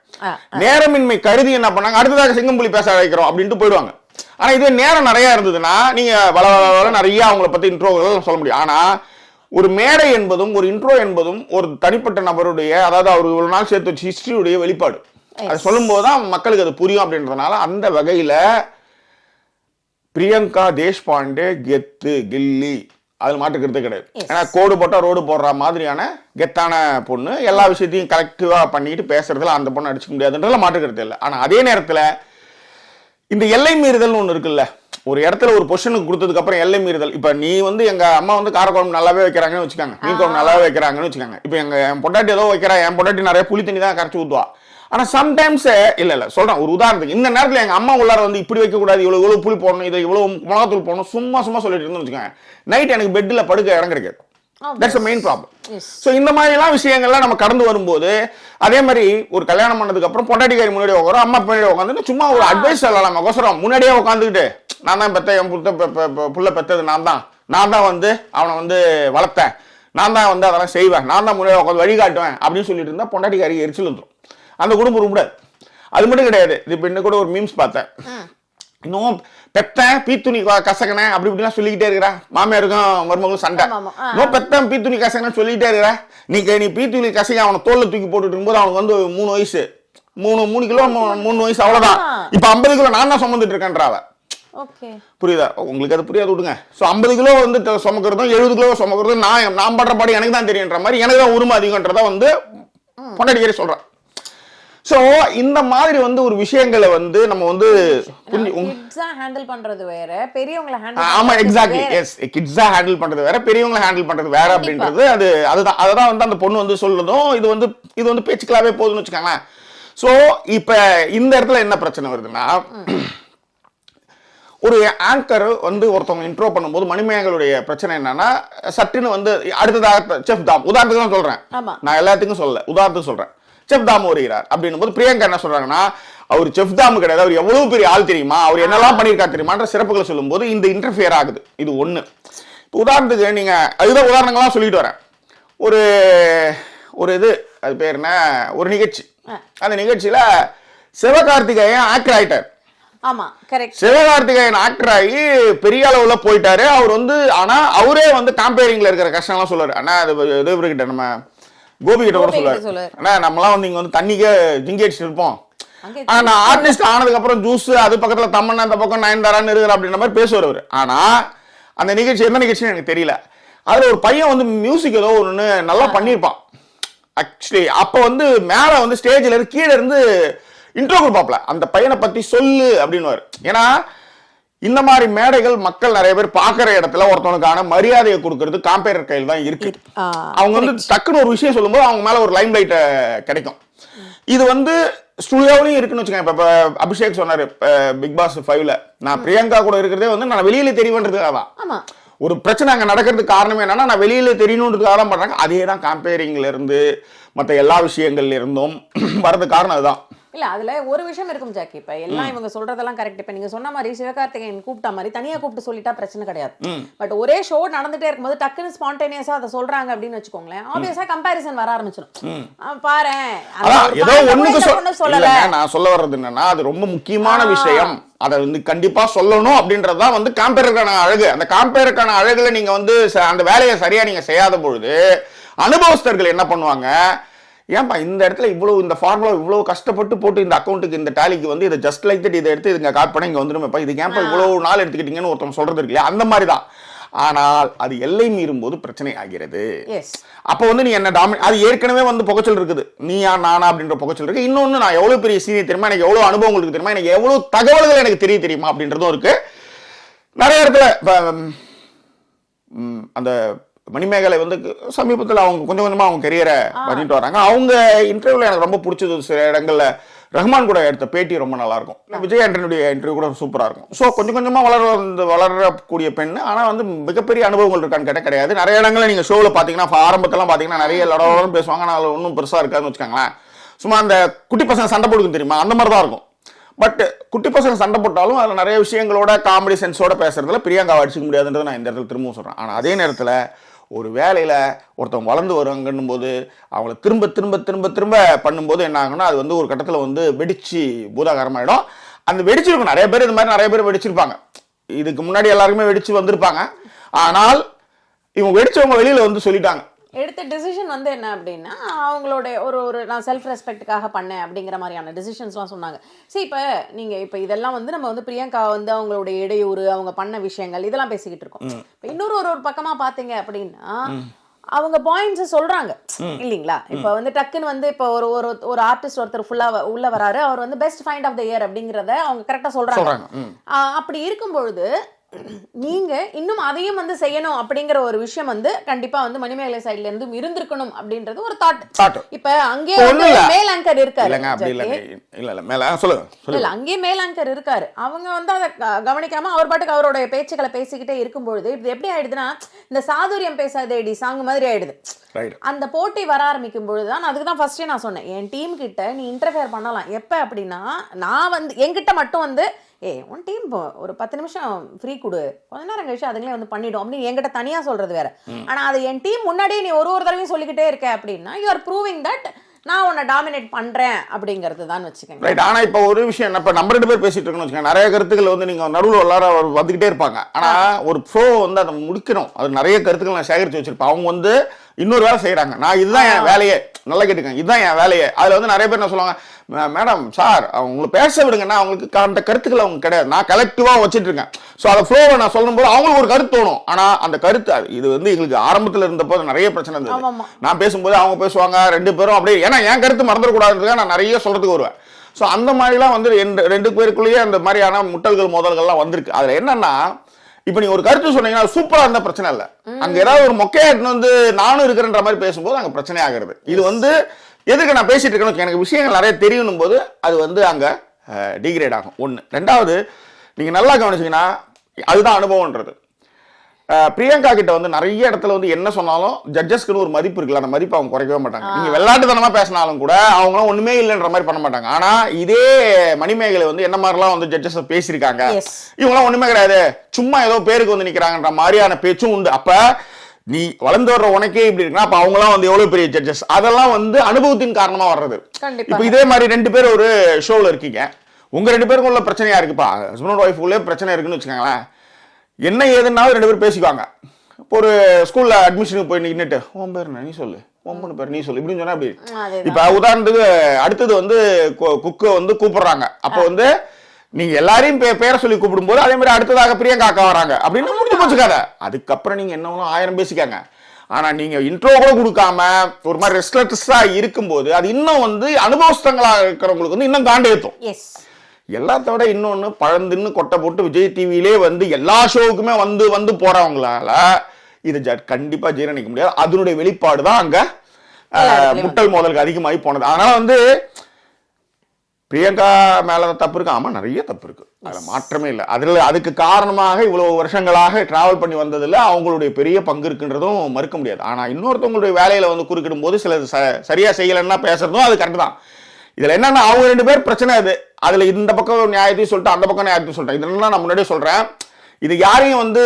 நேரமின்மை கருதி என்ன பண்ணாங்க? அடுத்ததாக சிங்கம்புலி பேச அழைக்கிறோம் அப்படின்ட்டு போயிடுவாங்க. ஆனா இதே நேரம் நிறைய இருந்ததுன்னா நீங்க வள வள நிறைய அவங்கள பத்தி இன்ட்ரோகள் சொல்ல முடியும். ஆனா ஒரு மேடை என்பதும் ஒரு இன்ட்ரோ என்பதும் ஒரு தனிப்பட்ட நபருடைய அதாவது அவர் இவ்வளவு நாள் சேர்த்து வச்ச ஹிஸ்டரியுடைய வெளிப்பாடு. அது சொல்லும்போது தான் மக்களுக்கு அது புரியும் அப்படின்றதுனால அந்த வகையில பிரியங்கா தேஷ்பாண்டே கெத்து கில்லி அது மாட்டுக்கிறது கிடையாது. ஏன்னா கோடு போட்டா ரோடு போடுற மாதிரியான கெத்தான பொண்ணு எல்லா விஷயத்தையும் கலெக்டிவா பண்ணிட்டு பேசுறதுல அந்த பொண்ணு அடிச்சுக்க முடியாதுன்றதுல மாட்டுக்கிறது இல்லை. ஆனா அதே நேரத்துல இந்த எல்லை மீறுதல்னு ஒன்று இருக்குல்ல. ஒரு இடத்துல ஒரு பொசிஷனுக்கு கொடுத்ததுக்கு அப்புறம் எல்லை மீறுதல். இப்ப நீ வந்து எங்க அம்மா வந்து காரக்குழம்பு நல்லாவே வைக்கிறாங்கன்னு வச்சுக்காங்க. மீன் குழம்பு நல்லாவே வைக்கிறாங்கன்னு வச்சுக்காங்க. இப்போ எங்க என் பொண்டாட்டி ஏதோ வைக்கிறா என் பொண்டாட்டி நிறைய புளி தண்ணி தான் கரைச்சி ஊத்துவா. ஆனா சம்டைம்ஸ் இல்ல இல்ல சொல்றேன் ஒரு உதாரணத்துக்கு. இந்த நேரத்துல எங்க அம்மா உள்ளார வந்து இப்படி வைக்க கூடாது இவ்வளவு இவ்வளவு புளி போடணும் இதை இவ்வளவு மிளகாத்தூள் போடணும் சும்மா சும்மா சொல்லிட்டு இருந்து வச்சுக்கோங்க. நைட் எனக்கு பெட்ல படுக்க இடம் கிடைக்காது. That's main problem. ஸோ இந்த மாதிரிலாம் விஷயங்கள்லாம் நம்ம கடந்து வரும்போது அதே மாதிரி ஒரு கல்யாணம் பண்ணதுக்கு அப்புறம் பொண்டாட்டிக்காரி முன்னாடி உட்காரோம் அம்மா பின்னாடி உட்காந்து சும்மா ஒரு அட்வைஸ் சொல்லலாம். கோசரம் முன்னாடியே உட்காந்துக்கிட்டு நான் தான் பெத்த என் புத்த புள்ள பெத்தது நான் தான். நான் தான் வந்து அவனை வந்து வளர்த்தேன். நான் தான் வந்து அதெல்லாம் செய்வேன். நான் தான் முன்னாடி உட்காந்து வழிகாட்டுவேன். அப்படின்னு சொல்லிட்டு இருந்தா பொண்டாட்டிக்காரி எரிச்சல் வந்துடும் அந்த குடும்பம் உருப்படாது அது மட்டும் கிடையாது. இது இப்போ இன்னும் கூட ஒரு மீம்ஸ் பார்த்தேன். இன்னும் பெத்தேன் பீத்துணி க- கசக்கினேன் அப்படி இப்படிலாம் சொல்லிக்கிட்டே இருக்கிறா. மாமியாருக்கும் மருமகளும் சண்டை. இன்னும் பெத்தேன் பீத்துணி கசக்கினேன் சொல்லிக்கிட்டே இருக்கிறா. நீங்க நீ பீத்துணி கசக்கி அவனை தோல்ல தூக்கி போட்டுட்டு இருக்கும்போது அவனுக்கு வந்து மூணு வயசு. மூணு மூணு கிலோ மூணு வயசு அவ்வளவுதான். ஆ. இப்ப ஐம்பது கிலோ நான் தான் சுமந்துட்டு இருக்கேன்றா அவ. ஓகே. புரியுதா? உங்களுக்கு அது புரியாது விடுங்க. ஸோ ஐம்பது கிலோ வந்து சுமக்கிறதும் எழுபது கிலோ சுமக்கிறதும் நான் நான் படுற பாடு எனக்கு தான் தெரியுன்ற மாதிரி எனக்கு தான் உரிமை அதிகன்றத வந்து பொண்டாடிக்கறி சொல்றேன் ஸோ இந்த மாதிரி வந்து ஒரு விஷயங்களை வந்து நம்ம வந்து கிட்ஸா ஹேண்டில் பண்றது வேற பெரியவங்கள ஹேண்டில் ஆமா எக்ஸாக்ட்லி எஸ் கிட்ஸா ஹேண்டில் பண்றது வேற பெரியவங்களை ஹேண்டில் பண்றது வேற அப்படின்றது அது அதுதான் அததான் வந்து அந்த பொண்ணு வந்து சொல்றதும் இது வந்து இது வந்து பேச்சுக்களாவே போகுதுன்னு வச்சுக்கோங்களேன். ஸோ இப்ப இந்த இடத்துல என்ன பிரச்சனை வருதுன்னா ஒரு ஆங்கர் வந்து ஒருத்தவங்க இன்ட்ரோ பண்ணும்போது மணிமேகலுடைய பிரச்சனை என்னன்னா சட்டுன்னு வந்து அடுத்ததாக செஃப் தாம் உதாரணத்துக்கு தான் சொல்றேன். நான் எல்லாத்துக்கும் சொல்லல உதாரணத்துக்கு சொல்றேன். செஃப் தாம் வருகிறார் அப்படின்னும் போது பிரியங்கா என்ன சொல்றாங்கன்னா அவர் செஃப் தாம் கிடையாது. அவர் எவ்வளவு பெரிய ஆள் தெரியுமா? அவர் என்னெல்லாம் பண்ணியிருக்காரு தெரியுமான்ற சிறப்புகளை சொல்லும்போது இந்த இன்டர்ஃபியர் ஆகுது. இது இப்போ உதாரணத்துக்கு நீங்க அதுதான் உதாரணங்கள்லாம் சொல்லிட்டு வரேன். ஒரு ஒரு இது அது பேர் என்ன? ஒரு நிகழ்ச்சி. அந்த நிகழ்ச்சியில சிவகார்த்திகேயன் ஆக்டர் ஆயிட்டார். சிவகார்த்திகேயன் ஆக்டர் ஆகி பெரிய அளவுல போயிட்டாரு. அவர் வந்து ஆனா அவரே வந்து காம்பேரிங்ல இருக்கிற கஷ்டம்லாம் சொல்லுவாரு. அண்ணா அது இது இவர்கிட்ட நம்ம கோபி கிட்ட கூட சொல்லுவாரு. அண்ணா நம்மலாம் வந்து இங்க வந்து தண்ணிக்கே ஜிங்கி அடிச்சுட்டு இருப்போம். ஆனா நான் ஆர்டிஸ்ட் ஆனதுக்கு அப்புறம் ஜூஸ் அது பக்கத்துல தம்மண்ணா அந்த பக்கம் நயன்தாரான்னு இருக்கிற அப்படின்ற மாதிரி பேசுவார் அவரு. ஆனா அந்த நிகழ்ச்சி எந்த நிகழ்ச்சின்னு எனக்கு தெரியல. அதுல ஒரு பையன் வந்து மியூசிக் ஏதோ ஒன்று நல்லா பண்ணியிருப்பான். ஆக்சுவலி அப்ப வந்து மேல வந்து ஸ்டேஜ்ல இருந்து கீழே இருந்து இன்ட்ரோ கொடுப்பாப்ல. அந்த பையனை பத்தி சொல்லு அப்படின்னு ஏன்னா இந்த மாதிரி மேடைகள் மக்கள் நிறைய பேர் பார்க்குற இடத்துல ஒருத்தவனுக்கான மரியாதையை கொடுக்கறது காம்பேரர் கையில் தான் இருக்கு. அவங்க வந்து டக்குன்னு ஒரு விஷயம் சொல்லும்போது அவங்க மேல ஒரு லைம் லைட் கிடைக்கும். இது வந்து ஸ்டுடியோவிலையும் இருக்குன்னு வச்சுக்கோங்க. இப்போ அபிஷேக் சொன்னாரு பிக் பாஸ் ஃபைவ்ல நான் பிரியங்கா கூட இருக்கிறதே வந்து நான் வெளியில தெரியவன்றதுக்காக தான். ஒரு பிரச்சனை அங்க நடக்கிறதுக்கு காரணம் என்னன்னா நான் வெளியில தெரியணுன்றதுக்காக தான் பண்றாங்க அதே தான் கம்பேரிங்ல இருந்து மற்ற எல்லா விஷயங்கள்ல இருந்தும் வரது காரணம் அதுதான். இல்ல அதுல ஒரு விஷயம் இருக்கும் ஜாக்கி. இப்ப எல்லாம் இவங்க சொல்றதெல்லாம் கரெக்ட் இப்ப நீங்க சொன்ன மாதிரி சிவகார்த்திகேயன் கூப்பிட்ட மாதிரி தனியா கூப்பிட்டு சொல்லிட்டா பிரச்சனை கிடையாது. பட் ஒரே ஷோ நடந்துட்டே இருக்கும்போது டக்குன்னு ஸ்பான்டேனியஸா அதை சொல்றாங்க அப்படின்னு வச்சுக்கோங்களேன். ஆப்வியஸா கம்பாரிசன் வர ஆரம்பிச்சிடும் பாரு ஏதோ சொல் சொல்லல. நான் சொல்ல வர்றது என்னன்னா அது ரொம்ப முக்கியமான விஷயம். அதை வந்து கண்டிப்பா சொல்லணும் அப்படின்றது தான் வந்து காம்பேருக்கான அழகு. அந்த காம்பேருக்கான அழகுல நீங்க வந்து அந்த வேலையை சரியா நீங்க செய்யாத பொழுது அனுபவஸ்தர்கள் என்ன பண்ணுவாங்க? ஏன்பா இந்த இடத்துல இவ்வளவு இந்த ஃபார்முலா இவ்வளவு கஷ்டப்பட்டு போட்டு இந்த அக்கௌண்ட்டுக்கு இந்த டாலிக்கு வந்து இதை ஜஸ்ட் லைக் தட் இதை எடுத்து இதுங்க காப்பி பண்ண இங்க வந்துருமேப்பா இதுக்கு ஏன்பா இவ்வளவு நாள் எடுத்துக்கிட்டீங்கன்னு ஒருத்தவங்க சொல்றது இருக்கு அந்த மாதிரி தான் ஆனால் அது எல்லை மீறும் போது பிரச்சனை ஆகிறது. அப்போ வந்து நீ என்ன டாமி அது ஏற்கனவே வந்து புகைச்சல் இருக்குது. நீயா நானா அப்படின்ற புகைச்சல் இருக்கு. இன்னொன்னு நான் எவ்வளவு பெரிய சீனியர் தெரியுமா? எனக்கு எவ்வளவு அனுபவங்கள் இருக்கு தெரியுமா? எனக்கு எவ்வளவு தகவல்கள் எனக்கு தெரிய தெரியுமா? அப்படின்றதும் இருக்கு. நிறைய இடத்துல அந்த மணிமேகலை வந்து சமீபத்தில் அவங்க கொஞ்சம் கொஞ்சமா அவங்க கெரியரை பண்ணிட்டு வராங்க. அவங்க இன்டர்வியூல எனக்கு ரொம்ப பிடிச்சது சில இடங்கள்ல ரஹ்மான் கூட எடுத்த பேட்டி ரொம்ப நல்லா இருக்கும் விஜய் ஆண்டனுடைய இன்டர்வியூ கூட சூப்பரா இருக்கும். ஸோ கொஞ்சம் கொஞ்சமா வளர வந்து வளரக்கூடிய பெண் ஆனா வந்து மிகப்பெரிய அனுபவங்கள் இருக்கான்னு கேட்டால் கிடையாது. நிறைய இடங்கள்ல நீங்க ஷோவில் பார்த்தீங்கன்னா ஆரம்பத்தெல்லாம் பார்த்தீங்கன்னா நிறைய லடவரம் பேசுவாங்க. ஆனால் அதுல ஒன்றும் பெருசா இருக்காதுன்னு வச்சுக்கோங்களேன். சும்மா அந்த குட்டி பசங்க சண்டை போடுக்கும் தெரியுமா? அந்த மாதிரி தான் இருக்கும். பட் குட்டி பசங்க சண்டை போட்டாலும் அதில் நிறைய விஷயங்களோட காமெடி சென்ஸோட பேசுறதுல பிரியங்காவை அடிச்சுக்க முடியாதுன்றதை நான் இந்த இடத்துல திரும்பவும் சொல்றேன். ஆனால் அதே நேரத்தில் ஒரு வேலையில் ஒருத்தவங்க வளர்ந்து வருவாங்கன்னும் போது அவங்கள திரும்ப திரும்ப திரும்ப திரும்ப பண்ணும்போது என்ன ஆகும்னா அது வந்து ஒரு கட்டத்தில் வந்து வெடிச்சு பூதாகரமாயிடும். அந்த வெடிச்சிருக்கும் நிறைய பேர் இது மாதிரி நிறைய பேர் வெடிச்சிருப்பாங்க. இதுக்கு முன்னாடி எல்லாருக்குமே வெடிச்சு வந்திருப்பாங்க. ஆனால் இவங்க வெடிச்சவங்க வெளியில் வந்து சொல்லிட்டாங்க. எடுத்த டிசிஷன் வந்து என்ன அப்படின்னா அவங்களோட ஒரு ஒரு நான் செல்ஃப் ரெஸ்பெக்ட்டுக்காக பண்ணேன் அப்படிங்கிற மாதிரியான டிசிஷன்ஸ்லாம் சொன்னாங்க. சரி இப்போ நீங்கள் இப்போ இதெல்லாம் வந்து நம்ம வந்து பிரியங்கா வந்து அவங்களுடைய இடையூறு அவங்க பண்ண விஷயங்கள் இதெல்லாம் பேசிக்கிட்டு இருக்கோம். இப்போ இன்னொரு ஒரு ஒரு பக்கமாக பார்த்தீங்க அப்படின்னா அவங்க பாயிண்ட்ஸ் சொல்றாங்க. இல்லைங்களா? இப்போ வந்து டக்குன்னு வந்து இப்போ ஒரு ஒரு ஒரு ஆர்டிஸ்ட் ஒருத்தர் ஃபுல்லா உள்ள வராரு அவர் வந்து best find of the year அப்படிங்கிறத அவங்க கரெக்டா சொல்றாங்க. அப்படி இருக்கும் பொழுது நீங்க இன்னும் அதையும் வந்து செய்யணும் அப்படிங்கிற ஒரு விஷயம் வந்து கண்டிப்பா வந்து மணிமேகலை சைடுல இருந்து இருந்திருக்கணும் அப்படின்றது ஒரு தாட் Thought. இப்ப அங்கே இப்ப வந்து ஒண்ணும் இல்ல. மேல் ஆங்கர் இருக்காரு இல்ல இல்ல மேல சொல்லுங்க சொல்லுங்க இல்ல அங்கேயே மேல் ஆங்கர் இருக்காரு. அவங்க வந்து அதை கவனிக்காம அவர் பாட்டுக்கு அவரோட பேச்சுக்களை பேசிக்கிட்டே இருக்கும்பொழுது இது எப்படி ஆயிடுதுன்னா இந்த சாதுரியம் பேசாதேடி சாங் மாதிரி ஆயிடுது. அந்த போட்டி வர ஆரம்பிக்கும் பொழுது தான் அதுக்கு தான் ஃபர்ஸ்டே நான் சொன்னேன். என் டீம் கிட்ட நீ இன்டர்ஃபியர் பண்ணலாம். எப்போ அப்படின்னா நான் வந்து என்கிட்ட மட்டும் வந்து ஏ உன் டீம் ஒரு பத்து நிமிஷம் ஃப்ரீ கொடு. கொஞ்ச நேரம் கழிச்சு அதுங்களே வந்து பண்ணிடும் அப்படின்னு என்கிட்ட தனியாக சொல்றது வேற. ஆனால் அது என் டீம் முன்னாடியே நீ ஒரு ஒரு தடவையும் சொல்லிக்கிட்டே இருக்க அப்படின்னா யூ ஆர் ப்ரூவிங் தட் நான் உன்னை டாமினேட் பண்றேன் அப்படிங்கிறது தான் வச்சுக்கோங்க. ரைட் ஆனா இப்போ ஒரு விஷயம் என்ன இப்போ நம்ம ரெண்டு பேர் பேசிட்டு இருக்கோம்னு வச்சுக்கோங்க நிறைய கருத்துக்கள் வந்து நீங்க நடுவில் எல்லாரும் வந்துகிட்டே இருப்பாங்க. ஆனா ஒரு ப்ரோ வந்து அதை முடிக்கணும். அது நிறைய கருத்துக்கள் நான் சேகரிச்சு வச்சிருப்பேன். அவங்க வந்து இன்னொரு வேலை செய்றாங்க. நான் இதுதான் என் வேலையே. நல்லா கேட்டுக்கங்க. இதுதான் என் வேலையே. அதுல வந்து நிறைய பேர் என்ன சொல்லுவாங்க "மே- மேடம் சார் அவங்களை பேச விடுங்கன்னா அவங்களுக்கு அந்த கருத்துக்கள் அவங்க கிடையாது. நான் கலெக்டிவா வச்சிட்டு இருக்கேன். ஸோ அதை ஃப்ளோவை நான் சொல்லும்போது அவங்களுக்கு ஒரு கருத்து தோணும். ஆனா அந்த கருத்து அது- இது வந்து எங்களுக்கு ஆரம்பத்துல இருந்தப்போ நிறைய பிரச்சனை இருந்தது. நான் பேசும்போது அவங்க பேசுவாங்க ரெண்டு பேரும் அப்படியே ஏன்னா என் கருத்து மறந்துடக்கூடாதுன்றதுக்காக நான் நிறைய சொல்றதுக்கு வருவேன். ஸோ அந்த மாதிரிலாம் வந்து ரெண்டு ரெண்டு பேருக்குள்ளேயே அந்த மாதிரியான முட்டல்கள் மோதல்கள்லாம் வந்திருக்கு. அதுல என்னன்னா இப்போ நீங்க ஒரு கருத்து சொன்னீங்கன்னா சூப்பரா இருந்தா பிரச்சனை இல்லை. அங்க ஏதாவது ஒரு மொக்கையா எடுத்துன்னு வந்து நானும் இருக்கிறன்ற மாதிரி பேசும்போது அங்க பிரச்சனை ஆகிறது இது வந்து எதுக்கு நான் பேசிட்டு இருக்கேன்னு எனக்கு விஷயங்கள் நிறைய தெரியணும் போது அது வந்து அங்க டிகிரேட் ஆகும். ஒன்று ரெண்டாவது நீங்க நல்லா கவனிச்சீங்கன்னா அதுதான் அனுபவம்ன்றது. பிரியங்கா கிட்ட வந்து நிறைய இடத்துல வந்து என்ன சொன்னாலும் ஜட்ஜஸ்க்குன்னு ஒரு மதிப்பு இருக்குல்ல அந்த மதிப்பை அவங்க குறைக்கவே மாட்டாங்க. நீங்க விளையாட்டுத்தனமா பேசினாலும் கூட அவங்களும் ஒண்ணுமே இல்லைன்ற மாதிரி பண்ண மாட்டாங்க. ஆனா இதே மணிமேகலை வந்து என்ன மாதிரிலாம் வந்து ஜட்ஜஸ் பேசியிருக்காங்க. இவங்களாம் ஒண்ணுமே கிடையாது. சும்மா ஏதோ பேருக்கு வந்து நிக்கிறாங்கன்ற மாதிரியான பேச்சும் உண்டு. அப்ப நீ வளர்ந்து வர்ற உனக்கே இப்படி இருக்குன்னா அப்ப அவங்களாம் வந்து எவ்வளவு பெரிய ஜட்ஜஸ் அதெல்லாம் வந்து அனுபவத்தின் காரணமா வர்றது. இப்போ இதே மாதிரி ரெண்டு பேர் ஒரு ஷோல இருக்கீங்க. உங்க ரெண்டு பேருக்கும் உள்ள பிரச்சனையா இருக்குப்பா. ஹஸ்பண்ட் ஒய்ஃப் உள்ளே பிரச்சனை இருக்குன்னு வச்சுக்கோங்களேன். என்ன ஏதுன்னாலும் ரெண்டு பேரும் பேசிக்குவாங்க. இப்போ ஒரு ஸ்கூல்ல அட்மிஷனுக்கு போய் நின்னுட்டு உன் பேர்? நீ சொல்லு. உன் பேர் நீ சொல்லு. இப்படின்னு சொன்னா அப்படி. இப்ப உதாரணத்துக்கு அடுத்தது வந்து குக்கு வந்து கூப்பிடுறாங்க. அப்போ வந்து நீங்க எல்லாரையும் பேரை சொல்லி கூப்பிடும்போது அதே மாதிரி அடுத்ததாக பிரியங்கா அக்கா வராங்க. அப்படின்னு முடிஞ்சு போச்சு கதை. அதுக்கப்புறம் நீங்க என்ன ஆயிரம் பேசிக்காங்க. ஆனா நீங்க இன்ட்ரோ கூட கொடுக்காம ஒரு மாதிரி ரெஸ்ட்லெஸ்ஸா இருக்கும்போது அது இன்னும் வந்து அனுபவஸ்தங்களா இருக்கிறவங்களுக்கு வந்து இன்னும் காண்டு ஏத்தும் எஸ் எல்லாத்த விட இன்னொன்னு பழந்துன்னு கொட்டை போட்டு விஜய் டிவிலே வந்து எல்லா ஷோவுக்குமே வந்து வந்து போறவங்களால இது ஜ- கண்டிப்பா ஜீரணிக்க முடியாது. அதனுடைய வெளிப்பாடு தான் அங்க முட்டல் மோதலுக்கு அதிகமாகி போனது. அதனால வந்து பிரியங்கா மேல தப்பு இருக்கு. ஆமா நிறைய தப்பு இருக்கு. அதுல மாற்றமே இல்லை. அதுல அதுக்கு காரணமாக இவ்வளவு வருஷங்களாக டிராவல் பண்ணி வந்ததுல அவங்களுடைய பெரிய பங்கு இருக்குன்றதும் மறுக்க முடியாது. ஆனா இன்னொருத்தவங்களுடைய வேலையில வந்து குறுக்கிடும் போது சில ச- சரியா செய்யலைன்னா பேசுறதும் அது கரெக்ட் தான். இதுல என்னன்னா அவங்க ரெண்டு பேர் பிரச்சனை அது. அதுல இந்த பக்கம் நியாயத்தையும் சொல்லிட்டு அந்த பக்கம் நியாயத்தையும் சொல்லிட்டேன். இதெல்லாம் நான் முன்னாடியே சொல்றேன். இது யாரையும் வந்து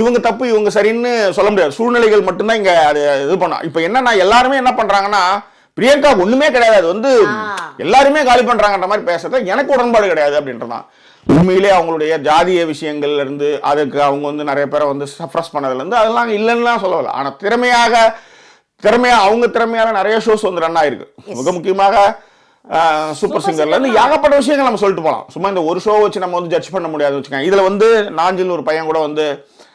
இவங்க தப்பு இவங்க சரின்னு சொல்ல முடியாது. சூழ்நிலைகள் மட்டும்தான் இங்க அது இது பண்ணோம். இப்போ என்னன்னா எல்லாருமே என்ன பண்றாங்கன்னா பிரியங்கா ஒண்ணுமே கிடையாது. அது வந்து. எல்லாருமே காலி பண்றாங்கன்ற மாதிரி பேசுறது எனக்கு உடன்பாடு கிடையாது அப்படின்றதான். உண்மையிலே அவங்களுடைய ஜாதிய விஷயங்கள்ல இருந்து அதுக்கு அவங்க வந்து நிறைய பேரை வந்து சப்ரஸ் பண்ணதுல இருந்து அதெல்லாம் இல்லைன்னுலாம் சொல்லல ஆனா திறமையாக திறமையா அவங்க திறமையான நிறைய ஷோஸ் வந்து ரன் ஆயிருக்கு. மிக முக்கியமாக சூப்பர் சிங்கர்ல இருந்து ஏகப்பட்ட விஷயங்கள் நம்ம சொல்லிட்டு போலாம். சும்மா இந்த ஒரு ஷோ வச்சு நம்ம வந்து ஜட்ஜ் பண்ண முடியாது வச்சுக்கோங்க. இதுல வந்து நாஞ்சில் ஒரு பையன் கூட வந்து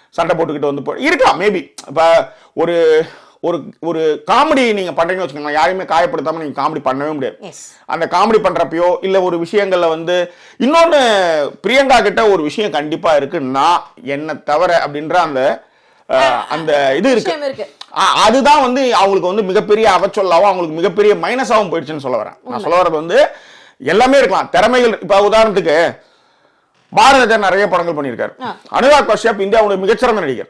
சண்டை போட்டுக்கிட்டு வந்து போ- இருக்கலாம் மேபி இப்ப ஒரு ஒரு ஒரு காமெடி நீங்க பண்றீங்கன்னு வச்சுக்கோங்க யாரையுமே காயப்படுத்தாம நீங்க காமெடி பண்ணவே முடியாது. அந்த காமெடி பண்றப்பயோ இல்ல ஒரு விஷயங்கள்ல வந்து இன்னொன்னு பிரியங்கா கிட்ட ஒரு விஷயம் கண்டிப்பா இருக்கு நான் என்ன தவிர அப்படின்ற அந்த அந்த இது இருக்கு. அதுதான் வந்து அவங்களுக்கு வந்து மிகப்பெரிய அவச்சொல்லாவும் அவங்களுக்கு மிகப்பெரிய மைனஸாகவும் போயிடுச்சுன்னு சொல்ல வரேன். நான் சொல்ல வரது வந்து எல்லாமே இருக்கலாம். திறமைகள் இப்ப உதாரணத்துக்கு பாரத நிறைய படங்கள் பண்ணியிருக்காரு. அனுராக் கஷ்யப் இந்தியாவுடைய மிகச்சிறந்த நடிகர்.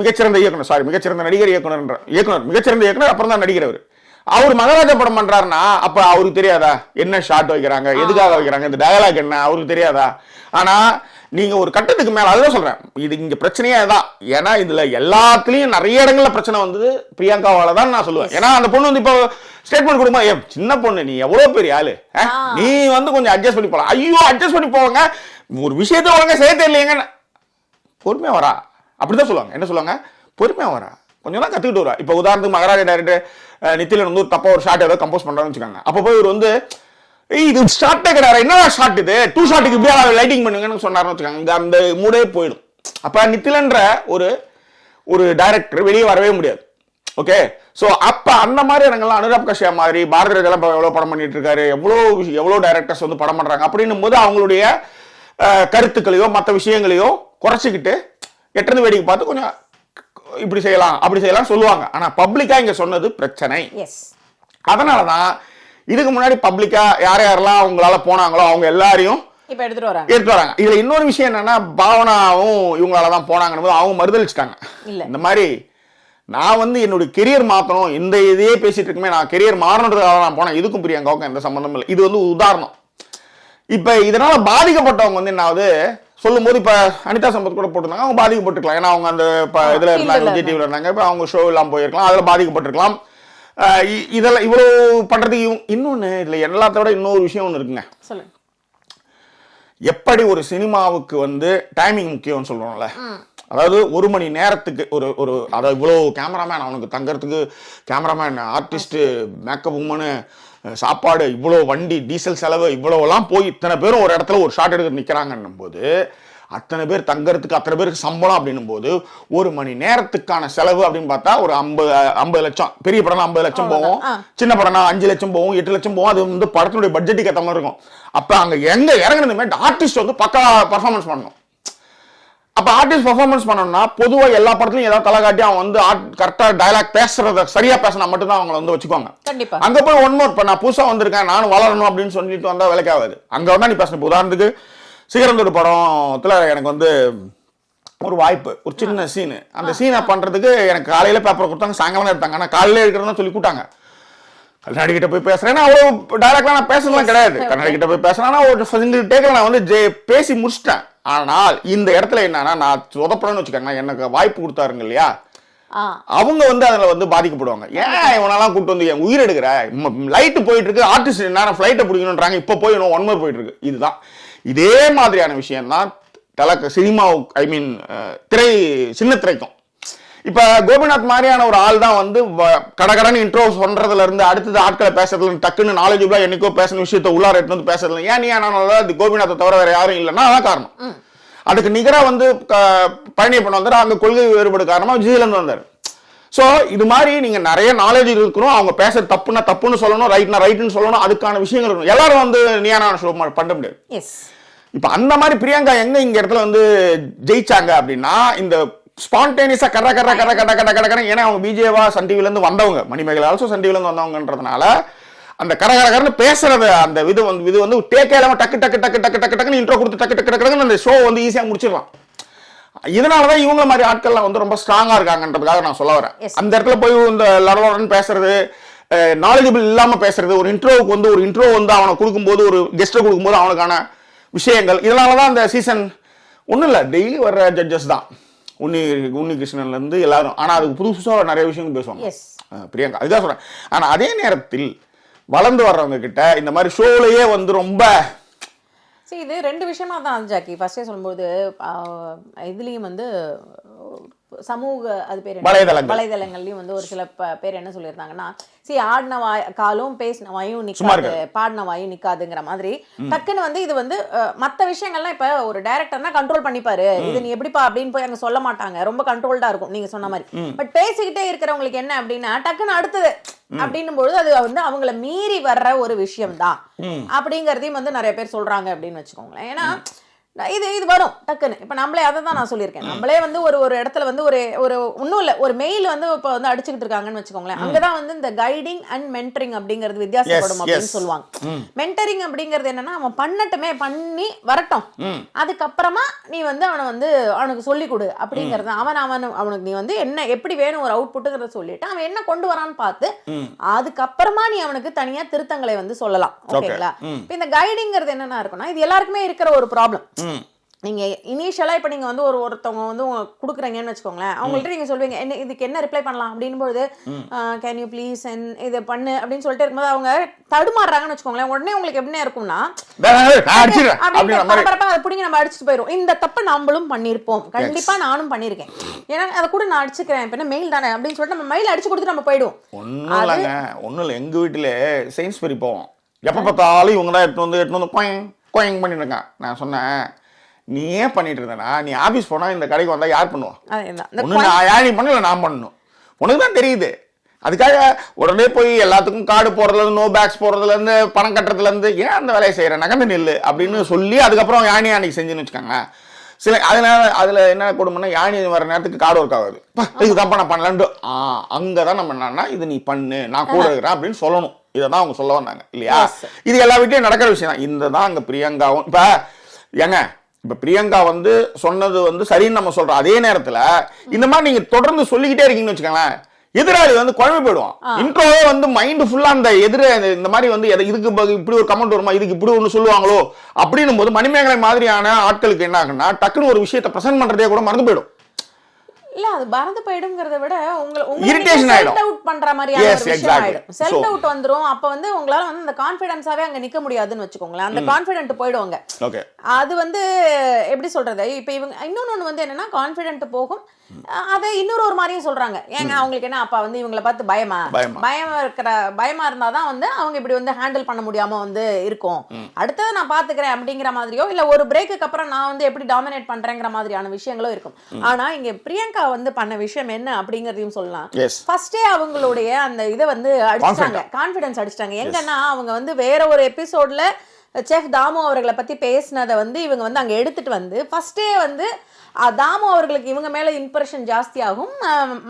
மிகச்சிறந்த இயக்குனர் சாரி மிகச்சிறந்த நடிகர் இயக்குனர் இயக்குனர் மிகச்சிறந்த இயக்குனர் அப்புறம் தான் நடிகர் அவர். அவர் மகாராஜா படம் பண்றாருன்னா அப்ப அவருக்கு தெரியாதா? என்ன ஷாட் வைக்கிறாங்க எதுக்காக வைக்கிறாங்க? இந்த டயலாக் என்ன? அவருக்கு தெரியாதா? ஆனா நீங்க ஒரு கட்டத்துக்கு மேல அதுதான் சொல்றேன். இது இங்க பிரச்சனையே தான் ஏன்னா இதுல எல்லாத்துலயும் நிறைய இடங்கள்ல பிரச்சனை வந்தது பிரியங்காவால தான் நான் சொல்லுவேன். ஏன்னா அந்த பொண்ணு வந்து இப்போ ஸ்டேட்மெண்ட் கொடுக்கும்போது ஏ சின்ன பொண்ணு நீ எவ்வளவு பெரிய ஆளு. நீ வந்து கொஞ்சம் அட்ஜஸ்ட் பண்ணி போலாம். ஐயோ அட்ஜஸ்ட் பண்ணி போவாங்க ஒரு விஷயத்த ஒழுங்கா செய்ய தெரியலையேங்க. பொறுமையா வரா. அப்படிதான் சொல்லுவாங்க. என்ன சொல்லுவாங்க? பொறுமையா வரா. கொஞ்சம் தான் கத்துக்கிட்டு வரா இப்போ உதாரணத்துக்கு மகாராஜா டைரக்டர் நித்திலன் வந்து ஒரு தப்பா ஒரு ஷாட் ஏதோ கம்போஸ் பண்றான்னு வச்சுக்கோங்க. அப்போ போய் இவர் வந்து ஏய் இது ஷார்ட்டே கிடையாது. என்ன ஷாட் இது? டூ ஷாட்டுக்கு இப்படியா லைட்டிங் பண்ணுங்கன்னு சொன்னாருன்னு வச்சுக்கோங்க. அந்த மூடே போயிடும். அப்ப நித்திலன்ற ஒரு ஒரு டைரக்டர் வெளியே வரவே முடியாது. ஓகே சோ அப்ப அந்த மாதிரி இடங்கள்லாம் அனுராப் கஷ்யப் மாதிரி பாரதி ராஜாலாம் இப்போ எவ்வளவு படம் பண்ணிட்டு இருக்காரு எவ்வளோ எவ்வளோ டைரக்டர்ஸ் வந்து படம் பண்றாங்க அப்படின்னும் போது அவங்களுடைய கருத்துக்களையோ மற்ற விஷயங்களையோ குறைச்சிக்கிட்டு எட்டது வேடிக்கை பார்த்து கொஞ்சம் இப்படி செய்யலாம் அப்படி செய்யலாம் சொல்லுவாங்க. ஆனா பப்ளிக்கா இங்க சொன்னது பிரச்சனை. எஸ் அதனால தான் இதுக்கு முன்னாடி பப்ளிக்கா யார் யாரெல்லாம் அவங்களால போனாங்களோ அவங்க எல்லாரையும் இப்ப எடுத்துட்டு வராங்க. எடுத்து வராங்க. இதுல இன்னொரு விஷயம் என்னன்னா பாவனாவும் இவங்களால தான் போனாங்கன்னு அவங்க மறுதளிச்சிட்டாங்க. இந்த மாதிரி நான் வந்து என்னுடைய கெரியர் மாத்தணும் இந்த இதையே பேசிட்டு இருக்குமே நான் கெரியர் மாறணுன்றதுக்காக நான் போனேன். இதுக்கும் பிரியங்காவுக்கும் எந்த சம்பந்தமும் இல்லை. இது வந்து உதாரணம். இப்ப இதனால பாதிக்கப்பட்டவங்க வந்து என்ன ஆகுது? சொல்லும்போது இப்ப அனிதா சம்பத் கூட போட்டிருந்தாங்க. அவங்க பாதிக்கப்பட்டிருக்கலாம். ஏன்னா அவங்க அந்த இப்ப இதுல இருந்தாங்க விஜய் டிவில இருந்தாங்க. இப்ப அவங்க ஷோ எல்லாம் போயிருக்கலாம். அதுல பாதிக்கப்பட்டிருக்கலாம். இதெல்லாம் இவ்வளவு பண்றதுக்கு இவங்க- இன்னொன்னு இதுல எல்லாத்த விட இன்னொரு விஷயம் ஒன்று இருக்குங்க. சொல்லுங்க. எப்படி ஒரு சினிமாவுக்கு வந்து டைமிங் முக்கியம்னு சொல்றோம்ல. அதாவது ஒரு மணி நேரத்துக்கு ஒரு ஒரு அதாவது இவ்வளோ கேமராமேன் அவனுக்கு தங்கறதுக்கு கேமராமேன் ஆர்டிஸ்ட் மேக்கப் உமனு சாப்பாடு இவ்வளோ வண்டி டீசல் செலவு இவ்வளோலாம் போய் இத்தனை பேரும் ஒரு இடத்துல ஒரு ஷாட் எடுக்க நிற்கிறாங்கன்னும் போது அத்தனை பேர் தங்கறதுக்கு அத்தனை பேருக்கு சம்பளம் அப்படின்னும் போது ஒரு மணி நேரத்துக்கான செலவு அப்படின்னு பார்த்தா ஒரு ஐம்பது ஐம்பது லட்சம். பெரிய படம்னா ஐம்பது லட்சம் போகும். ஆ. சின்ன படம்னா அஞ்சு லட்சம் போகும் எட்டு லட்சம் போகும். அது வந்து படத்தினுடைய பட்ஜெட்டுக்கு ஏற்ற மாதிரி இருக்கும். அப்ப அங்க எங்க இறங்குனதுமே ஆர்டிஸ்ட் வந்து பக்கா பர்ஃபார்மன்ஸ் பண்ணணும். அப்ப ஆர்டிஸ்ட் பர்ஃபார்மன்ஸ் பண்ணணும்னா பொதுவா எல்லா படத்துலயும் ஏதாவது தலை காட்டி அவன் வந்து கரெக்டா டயலாக் பேசுறத சரியா பேசினா மட்டும்தான் அவங்கள வந்து வச்சுக்குவாங்க. கண்டிப்பா. அங்க போய் ஒன் மோர் இப்ப நான் புதுசா வந்திருக்கேன் நானும் வளரணும் அப்படின்னு சொல்லிட்டு வந்தா வேலைக்கு ஆகாது. அங்க வந்தா நீ பேசணும். உதாரணத்துக்கு சிகரந்தோட படத்துல எனக்கு வந்து ஒரு வாய்ப்பு ஒரு சின்ன சீனு அந்த சீனை பண்றதுக்கு எனக்கு காலையில பேப்பர் கொடுத்தாங்க சாயங்காலம் எடுத்தாங்க. ஆனா காலையில எடுக்கிறதா சொல்லி கூட்டாங்க கண்ணாடி கிட்ட போய் பேசுறேன். ஏன்னா அவ்வளவு டைரக்டா நான் பேசலாம் கிடையாது. கண்ணாடி கிட்ட போய் பேசுறேன். ஆனா ஒரு சிங்கிள் டேக்கில் நான் வந்து ஜெ- பேசி முடிச்சிட்டேன். ஆனால் இந்த இடத்துல என்னன்னா நான் சொதப்படணும்னு வச்சுக்கோங்க எனக்கு வாய்ப்பு கொடுத்தாருங்க இல்லையா? அவங்க வந்து அதுல வந்து பாதிக்கப்படுவாங்க. ஏன் இவனெல்லாம் கூட்டு வந்து என் உயிர் எடுக்கிற? லைட் போயிட்டு இருக்கு. ஆர்டிஸ்ட் நேரம் ஃபிளைட்டை பிடிக்கணுன்றாங்க இப்போ போய் இன்னும் ஒன் மோர் போயிட்டு இருக்கு. இதுதான். இதே மாதிரியான விஷயம் தான் தலக்க சினிமா ஐ மீன் திரை சின்ன திரைக்கும். இப்ப கோபிநாத் மாதிரியான ஒரு ஆள் தான் வந்து கடகடன்னு இன்ட்ரோ சொல்றதுல இருந்து அடுத்தது ஆட்களை பேசுறதுல டக்குன்னு நாலேஜபிளா என்னைக்கோ பேசின விஷயத்த உள்ளார எடுத்து வந்து பேசுறதுல ஏன் நீ ஆனால அது கோபிநாத்தை தவிர வேற யாரும் இல்லைன்னா அதான் காரணம். அதுக்கு நிகரா வந்து க- பழனியப்பன் வந்தார் அங்க கொள்கை வேறுபாடு காரணமா விஜயலந்து வந்தார். ஸோ இது மாதிரி நீங்க நிறைய நாலேஜ் இருக்கணும். அவங்க பேசுறது தப்புனா தப்புன்னு சொல்லணும் ரைட்னா ரைட்னு சொல்லணும். அதுக்கான விஷயங்கள் இருக்கணும். எல்லாரும் வந்து நீயான ஷோ பண்ண முடியாது. இப்ப அந்த மாதிரி பிரியங்கா எங்க இங்க இடத்துல வந்து ஜெயிச்சாங்க அப்படின்னா இந்த ஸ்பான்டேனியஸா கர கர கர கர கர கர கர ஏன்னா அவங்க பிஜேவா சன் டிவில இருந்து வந்தவங்க. மணிமேகலை ஆல்சோ சன் டிவில இருந்து வந்தவங்கன்றதுனால அந்த கர கர கரன்னு பேசுறது அந்த இது வந்து இது வந்து டேக்கே இல்லாம டக்கு டக்கு டக்கு டக்கு டக்கு டக்குன்னு இன்ட்ரோ கொடுத்து டக்கு டக்கு டக்கு டக்குன்னு அந்த ஷோ வந்து ஈஸியா முடிச்சிடலாம். இதனாலதான் இவங்க மாதிரி ஆட்கள்லாம் வந்து ரொம்ப ஸ்ட்ராங்கா இருக்காங்கன்றதுக்காக நான் சொல்ல வரேன். அந்த இடத்துல போய் இந்த லடலடன்னு பேசுறது நாலேஜபிள் இல்லாம பேசுறது ஒரு இன்ட்ரோவுக்கு வந்து ஒரு இன்ட்ரோ வந்து அவனை கொடுக்கும்போது ஒரு கெஸ்ட்டை கொடுக்கும்போது அவனுக்கான விஷயங்கள். இதனால தான் இந்த சீசன் ஒன்றும் இல்லை டெய்லி வர்ற ஜட்ஜஸ் தான். உன்னி உன்னி கிருஷ்ணன்ல இருந்து எல்லாரும். ஆனா அதுக்கு புதுசு புதுசாக நிறைய விஷயங்கள் பேசுவாங்க. பிரியங்கா அதுதான் சொல்றேன். ஆனா அதே நேரத்தில் வளர்ந்து வர்றவங்க கிட்ட இந்த மாதிரி ஷோலயே வந்து ரொம்ப சரி இது ரெண்டு விஷயமா தான் ஜாக்கி. ஃபஸ்ட்டே சொல்லும்போது இதுலேயும் வந்து சமூக அது பேர் என்ன? வலைதளங்கள். வலைதளங்கள்லயும் வந்து ஒரு சில பேர் என்ன சொல்லியிருந்தாங்கன்னா சரி ஆடின வாய் காலும் பேசின வாயும் நிக்காது. பாடின வாயும் நிக்காதுங்கிற மாதிரி. டக்குன்னு வந்து இது வந்து மத்த விஷயங்கள்லாம் இப்ப ஒரு டைரக்டர்னா கண்ட்ரோல் பண்ணிப்பாரு. இது நீ எப்படிப்பா? அப்படின்னு போய் அங்க சொல்ல மாட்டாங்க. ரொம்ப கண்ட்ரோல்டா இருக்கும் நீங்க சொன்ன மாதிரி. பட் பேசிக்கிட்டே இருக்கிறவங்களுக்கு என்ன அப்படின்னா டக்குன்னு அடுத்தது. அப்படின்னும் பொழுது அது வந்து அவங்கள மீறி வர்ற ஒரு விஷயம் தான் அப்படிங்கறதையும் வந்து நிறைய பேர் சொல்றாங்க அப்படின்னு வச்சுக்கோங்களேன். ஏன்னா இது இது வரும் டக்குன்னு. இப்போ நம்மளே அதை தான் நான் சொல்லியிருக்கேன். நம்மளே வந்து ஒரு ஒரு இடத்துல வந்து ஒரு ஒரு ஒன்றும் இல்லை. ஒரு மெயில் வந்து இப்போ வந்து அடிச்சுக்கிட்டு இருக்காங்கன்னு வச்சுக்கோங்களேன். அங்கதான் வந்து இந்த கைடிங் அண்ட் மென்டரிங் அப்படிங்கிறது வித்தியாசப்படும் அப்படின்னு. சொல்லுவாங்க. மென்டரிங் அப்படிங்கிறது என்னன்னா அவன் பண்ணட்டுமே பண்ணி வரட்டும். அதுக்கப்புறமா நீ வந்து அவனை வந்து அவனுக்கு சொல்லி கொடு அப்படிங்கறது அவன் அவன் அவனுக்கு நீ வந்து என்ன எப்படி வேணும் ஒரு அவுட்புட்டுங்கிறத சொல்லிட்டு அவன் என்ன கொண்டு வரான்னு பார்த்து அதுக்கப்புறமா நீ அவனுக்கு தனியா திருத்தங்களை வந்து சொல்லலாம். ஓகேங்களா? இப்போ இந்த கைடிங்கிறது என்னன்னா இருக்கும்னா இது எல்லாருக்குமே இருக்கிற ஒரு ப்ராப்ளம் நீங்க இனிஷியலா இப்ப நீங்க வந்து ஒரு ஒருத்தவங்க வந்து உங்க கொடுக்குறீங்கன்னு வச்சுக்கோங்களேன். அவங்கள்ட்ட நீங்க சொல்வீங்க என்ன இதுக்கு என்ன ரிப்ளை பண்ணலாம்? அப்படின்போது கேன் யூ ப்ளீஸ் இதை பண்ணு அப்படின்னு சொல்லிட்டு இருக்கும்போது அவங்க தடுமாறுறாங்கன்னு வச்சுக்கோங்களேன். உடனே உங்களுக்கு எப்படி இருக்கும்னா "டேய், டேய், டேய், நான் அடிச்சிடுறேன் அப்படின்னு அப்படின்ற மாதிரி. பரபரப்பா அதை பிடிங்கி நம்ம அடிச்சுட்டு போயிரும். இந்த தப்பை நம்மளும் பண்ணிருப்போம். கண்டிப்பா நானும் பண்ணிருக்கேன். ஏன்னா அதை கூட நான் அடிச்சுக்கிறேன். இப்ப என்ன மெயில் தானே? அப்படின்னு சொல்லிட்டு நம்ம மெயில் அடிச்சு கொடுத்துட்டு நம்ம போயிடுவோம். ஒன்றும் இல்லைங்க. ஒன்றும் இல்லை. எங்கள் வீட்டில் சயின்ஸ்பெரி போவோம். எப்போ பார்த்தாலும் இவங்க தான் எடுத்து வந்து எடுத்து வந்து கோயங் பண்ணிட்டு இருக்கான் நான் சொன்னேன் நீ ஏன் பண்ணிட்டு இருந்தனா நீ ஆஃபீஸ் போனால் இந்த கடைக்கு வந்தால் யார் பண்ணுவா? அதேதான். இந்த ஒன்று நான் யார் நீ பண்ணல நான் பண்ணணும் உனக்கு தான் தெரியுது. அதுக்காக உடனே போய் எல்லாத்துக்கும் கார்டு போடுறதுலேருந்து நோ பேக்ஸ் போடுறதுலேருந்து பணம் கட்டுறதுலேருந்து ஏன் அந்த வேலையை செய்கிறேன் நகர்ந்து நில்லு அப்படின்னு சொல்லி அதுக்கப்புறம் யானி அன்னைக்கு செஞ்சுன்னு வச்சுக்கோங்களேன். சில அதனால அதில் என்ன கொடுமைன்னா யானி வர நேரத்துக்கு கார்டு ஒர்க் ஆகாது. "பா, இதுக்கு தான் நான் பண்ணலான்ட்டு. ஆ அங்கே தான் நம்ம என்னன்னா இது நீ பண்ணு நான் கூட இருக்கிறேன் அப்படின்னு சொல்லணும். இதை தான் அவங்க சொல்ல வந்தாங்க இல்லையா. இது எல்லா வீட்லையும் நடக்கிற விஷயம் தான். இந்த தான் அங்கே பிரியங்காவும் இப்போ ஏங்க இப்போ பிரியங்கா வந்து சொன்னது வந்து சரின்னு நம்ம சொல்றோம். அதே நேரத்துல இந்த மாதிரி நீங்க தொடர்ந்து சொல்லிக்கிட்டே இருக்கீங்கன்னு வச்சுக்கோங்களேன் எதிராளி வந்து குழம்பு போயிடுவான். இன்ட்ரோவே வந்து மைண்ட் ஃபுல்லா அந்த எதிர இந்த மாதிரி வந்து எதை- இதுக்கு இப்படி ஒரு கமெண்ட் வருமா இதுக்கு இப்படி ஒன்று சொல்லுவாங்களோ அப்படின்னும் போது மணிமேகலை மாதிரியான ஆட்களுக்கு என்ன ஆகுன்னா டக்குன்னு ஒரு விஷயத்தை ப்ரெசென்ட் பண்றதே கூட மறந்து போயிடும். இல்ல அது மறந்து போயிடுங்கிறத விட உங்களை Irritation செல்ஃப் ஆயிடும். டவுட் பண்ற. ஆயிடும். செல்ஃப் So- டவுட் வந்துரும். அப்ப வந்து உங்களால வந்து அந்த கான்ஃபிடன்ஸாவே அங்க நிக்க முடியாதுன்னு வச்சுக்கோங்களேன். அந்த கான்ஃபிடென்ட் போயிடுவாங்க. ஓகே அது வந்து எப்படி சொல்றது? இப்ப இவங்க இன்னொன்னு வந்து என்னன்னா கான்ஃபிடென்ட் போகும். அதை இன்னொரு ஒரு மாதிரியும் சொல்றாங்க. ஏங்க அவங்களுக்கு என்ன அப்பா வந்து இவங்களை பார்த்து பயமா? பயமா. இருக்கிற பயமா இருந்தாதான் வந்து அவங்க இப்படி வந்து ஹேண்டில் பண்ண முடியாம வந்து இருக்கும். அடுத்தது நான் பாத்துக்கிறேன் அப்படிங்கிற மாதிரியோ இல்ல ஒரு பிரேக்குக்கு அப்புறம் நான் வந்து எப்படி டாமினேட் பண்றேங்கிற மாதிரியான விஷயங்களும் இருக்கும். ஆனா இங்க பிரியங்கா வந்து பண்ண விஷயம் என்ன அப்படிங்கறதையும் சொல்லலாம். ஃபர்ஸ்டே அவங்களுடைய அந்த இதை வந்து அடிச்சிட்டாங்க. கான்ஃபிடன்ஸ் அடிச்சிட்டாங்க. எங்கன்னா அவங்க வந்து வேற ஒரு எபிசோட்ல செஃப் தாமு அவர்களை பத்தி பேசினதை வந்து இவங்க வந்து அங்க எடுத்துட்டு வந்து ஃபர்ஸ்டே வந்து தாமு அவர்களுக்கு இவங்க மேல இம்ப்ரெஷன் ஜாஸ்தியாகும்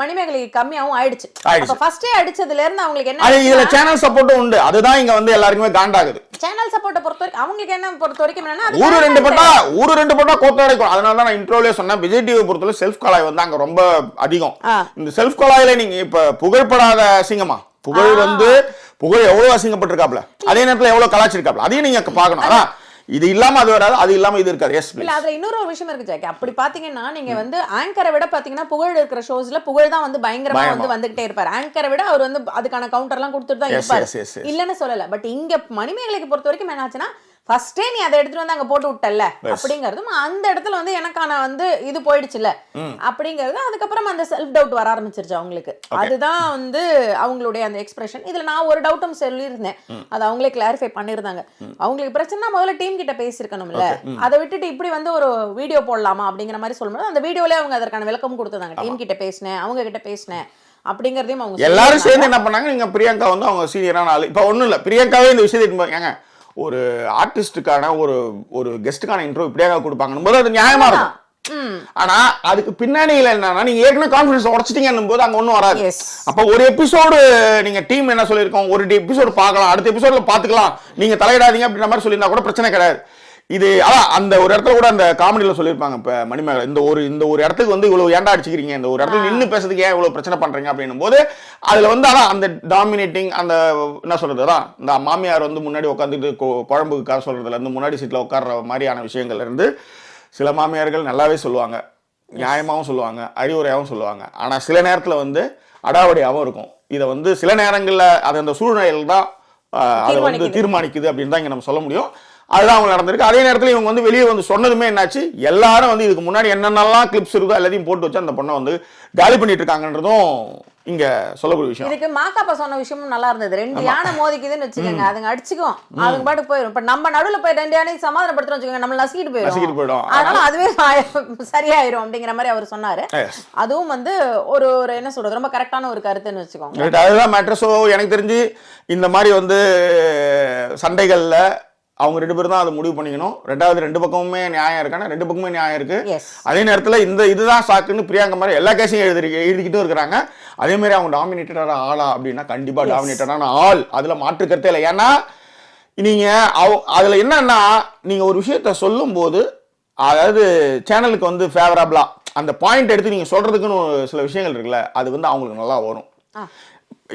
மணிமேகலைக்கு கம்மியாகவும் ஆயிடுச்சு. அப்ப ஃபர்ஸ்டே அடிச்சதுல இருந்து அவங்களுக்கு அது இதுல என்ன சேனல் சப்போர்ட்டும் உண்டு. அதுதான் இங்க வந்து எல்லாருக்குமே காண்டாகுது சேனல் சப்போர்ட்டை பொறுத்த வரைக்கும் அவங்களுக்கு என்ன பொறுத்த வரைக்கும் என்னன்னா ஊரு ரெண்டு. பட்டா ஊரு ரெண்டு பட்டா கோத்த அடைக்கும். அதனால தான் நான் இன்ட்ரோலே சொன்னேன். விஜய் டிவி பொறுத்தவரை செல்ஃப் கலாய் வந்து அங்க ரொம்ப அதிகம். இந்த செல்ஃப் கலாயில நீங்க இப்ப புகழ்படாத அசிங்கமா புகழ் வந்து புகழ் எவ்வளவு அசிங்கப்பட்டிருக்காப்ல அதே நேரத்துல எவ்வளவு கலாச்சிருக்காப்ல அதையும் நீங்க பார்க்கணும். ஆனா இது இல்லாம அது வராது அது இல்லாம இது இருக்காது. எஸ் இல்ல அதுல இன்னொரு ஒரு விஷயம் இருக்கு ஜாக்கி. அப்படி பாத்தீங்கன்னா நீங்க வந்து ஆங்கரை விட பாத்தீங்கன்னா புகழ் இருக்கிற ஷோஸ்ல புகழ் தான் வந்து பயங்கரமா. வந்து வந்துகிட்டே இருப்பாரு. ஆங்கரை விட அவர் வந்து அதுக்கான கவுண்டர் எல்லாம் கொடுத்துட்டு தான் இருப்பாரு. இல்லன்னு சொல்லல. பட் இங்க மணிமேகலைக்கு பொறுத்த வரைக்கும் என்னாச்சுன்னா ஃபர்ஸ்டே நீ அதை எடுத்துட்டு வந்து அங்க போட்டு விட்டல அப்படிங்கறதும் அந்த இடத்துல வந்து எனக்கான வந்து இது போயிடுச்சுல அப்படிங்கறது அதுக்கப்புறம் அந்த செல்ஃப் டவுட் வர ஆரம்பிச்சிருச்சு அவங்களுக்கு. அதுதான் வந்து அவங்களுடைய அந்த எக்ஸ்பிரஷன் இதுல நான் ஒரு டவுட்டும் சொல்லியிருந்தேன். அது அவங்களே கிளாரிஃபை பண்ணிருந்தாங்க அவங்களுக்கு பிரச்சனை முதல்ல டீம் கிட்ட பேசியிருக்கணும்ல? அதை விட்டுட்டு இப்படி வந்து ஒரு வீடியோ போடலாமா அப்படிங்கிற மாதிரி சொல்லும்போது அந்த வீடியோல அவங்க அதற்கான விளக்கம் கொடுத்துருந்தாங்க டீம் கிட்ட பேசினேன் அவங்க கிட்ட பேசினேன் அப்படிங்கறதையும் அவங்க எல்லாரும் சேர்ந்து என்ன பண்ணாங்க? நீங்க பிரியங்கா வந்து அவங்க சீனியரான ஆளு. இப்போ ஒண்ணும் இல்ல. பிரியங்காவே இந்த விஷயத்தை ஏங்க ஒரு ஆர்டிஸ்டுக்கான ஒரு ஒரு கெஸ்ட்டுக்கான இன்ட்ரோ பிரியங்கா கொடுப்பாங்கன்னு போது அது நியாயமா இருக்கும். ஆனா அதுக்கு பின்னணியில என்னன்னா நீங்க ஏற்கனவே கான்ஃபிடன்ஸ் உடச்சிட்டீங்கன்னும் போது அங்க ஒண்ணும் வராது. அப்ப ஒரு எபிசோடு நீங்க டீம் என்ன சொல்லியிருக்கோம் ஒரு எபிசோடு பார்க்கலாம் அடுத்த எபிசோட்ல பாத்துக்கலாம் நீங்க தலையிடாதீங்க அப்படின்ற மாதிரி சொல்லியிருந்தா கூட பிரச்சனை கிடையாது. இது அதான் அந்த ஒரு இடத்துல கூட அந்த காமெடியில சொல்லியிருப்பாங்க இப்ப மணிமேகலை இந்த ஒரு இந்த ஒரு இடத்துக்கு வந்து இவ்வளவு ஏன்டா அடிச்சுக்கிறீங்க? இந்த ஒரு இடத்துல நின்னு பேசுறதுக்கு ஏன் இவ்வளவு பிரச்சனை பண்றீங்க? அப்படின்னும் போது அதுல வந்து அதான் அந்த டாமினேட்டிங் அந்த என்ன சொல்றது அதான் இந்த மாமியார் வந்து முன்னாடி உட்காந்துட்டு குழம்புக்காக சொல்றதுல இருந்து முன்னாடி சீட்ல உட்கார்ற மாதிரியான விஷயங்கள்ல இருந்து சில மாமியார்கள் நல்லாவே சொல்லுவாங்க. நியாயமாகவும் சொல்லுவாங்க அறிவுரையாகவும் சொல்லுவாங்க. ஆனா சில நேரத்துல வந்து அடாவடியாகவும் இருக்கும். இதை வந்து சில நேரங்கள்ல அது அந்த சூழ்நிலையில் தான் அதை வந்து. தீர்மானிக்குது அப்படின்னு தான் இங்க நம்ம சொல்ல முடியும். அதுதான் அவங்க நடந்திருக்கு. அதே நேரத்துல இவங்க வந்து வெளியே வந்து சொன்னதுமே என்னாச்சு? எல்லாரும் வந்து இதுக்கு முன்னாடி என்னென்னலாம் கிளிப்ஸ் இருக்கோ எல்லாத்தையும் போட்டு வச்சு அந்த பொண்ணை வந்து காலி பண்ணிட்டு இருக்காங்கன்றதும் இங்க சொல்லக்கூடிய விஷயம். இதுக்கு மாக்காப்பா சொன்ன விஷயமும் நல்லா இருந்தது. ரெண்டு யானை மோதிக்குதுன்னு வச்சுக்கோங்க. அதுங்க அடிச்சுக்கும். அதுங்க பாட்டுக்கு போயிடும் இப்ப நம்ம நடுவுல போய் ரெண்டு யானையும் சமாதானப்படுத்துறோம் வச்சுக்கோங்க. நம்ம நசுக்கிட்டு நசுக்கிட்டு போயிடும். போயிடும். அதனால அதுவே சரியாயிரும் அப்படிங்கிற மாதிரி அவர் சொன்னாரு. அதுவும் வந்து ஒரு ஒரு என்ன சொல்றது? ரொம்ப கரெக்டான ஒரு கருத்துன்னு வச்சுக்கோங்க. அதுதான் மேட்ரு ஸோ எனக்கு தெரிஞ்சு இந்த மாதிரி வந்து சண்டைகளில் அவங்க ரெண்டு பேரும் தான் அதை முடிவு பண்ணிக்கணும். ரெண்டாவது ரெண்டு பக்கமுமே நியாயம் இருக்கானா? ரெண்டு பக்கமுமே நியாயம் இருக்கு. அதே நேரத்தில் இந்த இதுதான் சாக்குன்னு பிரியாங்க மாதிரி எல்லா கேஸையும் எழுதி எழுதிக்கிட்டும் இருக்கிறாங்க. அதே மாதிரி அவங்க டாமினேட்டடான ஆளா அப்படின்னா கண்டிப்பாக. டாமினேட்டடான ஆள். அதில் மாற்று கருத்தே இல்லை. ஏன்னா நீங்க அவ அதில் என்னன்னா நீங்க ஒரு விஷயத்த சொல்லும்போது அதாவது சேனலுக்கு வந்து ஃபேவரபிளா அந்த பாயிண்ட் எடுத்து நீங்க சொல்றதுக்குன்னு ஒரு சில விஷயங்கள் இருக்குல்ல அது வந்து அவங்களுக்கு நல்லா வரும்.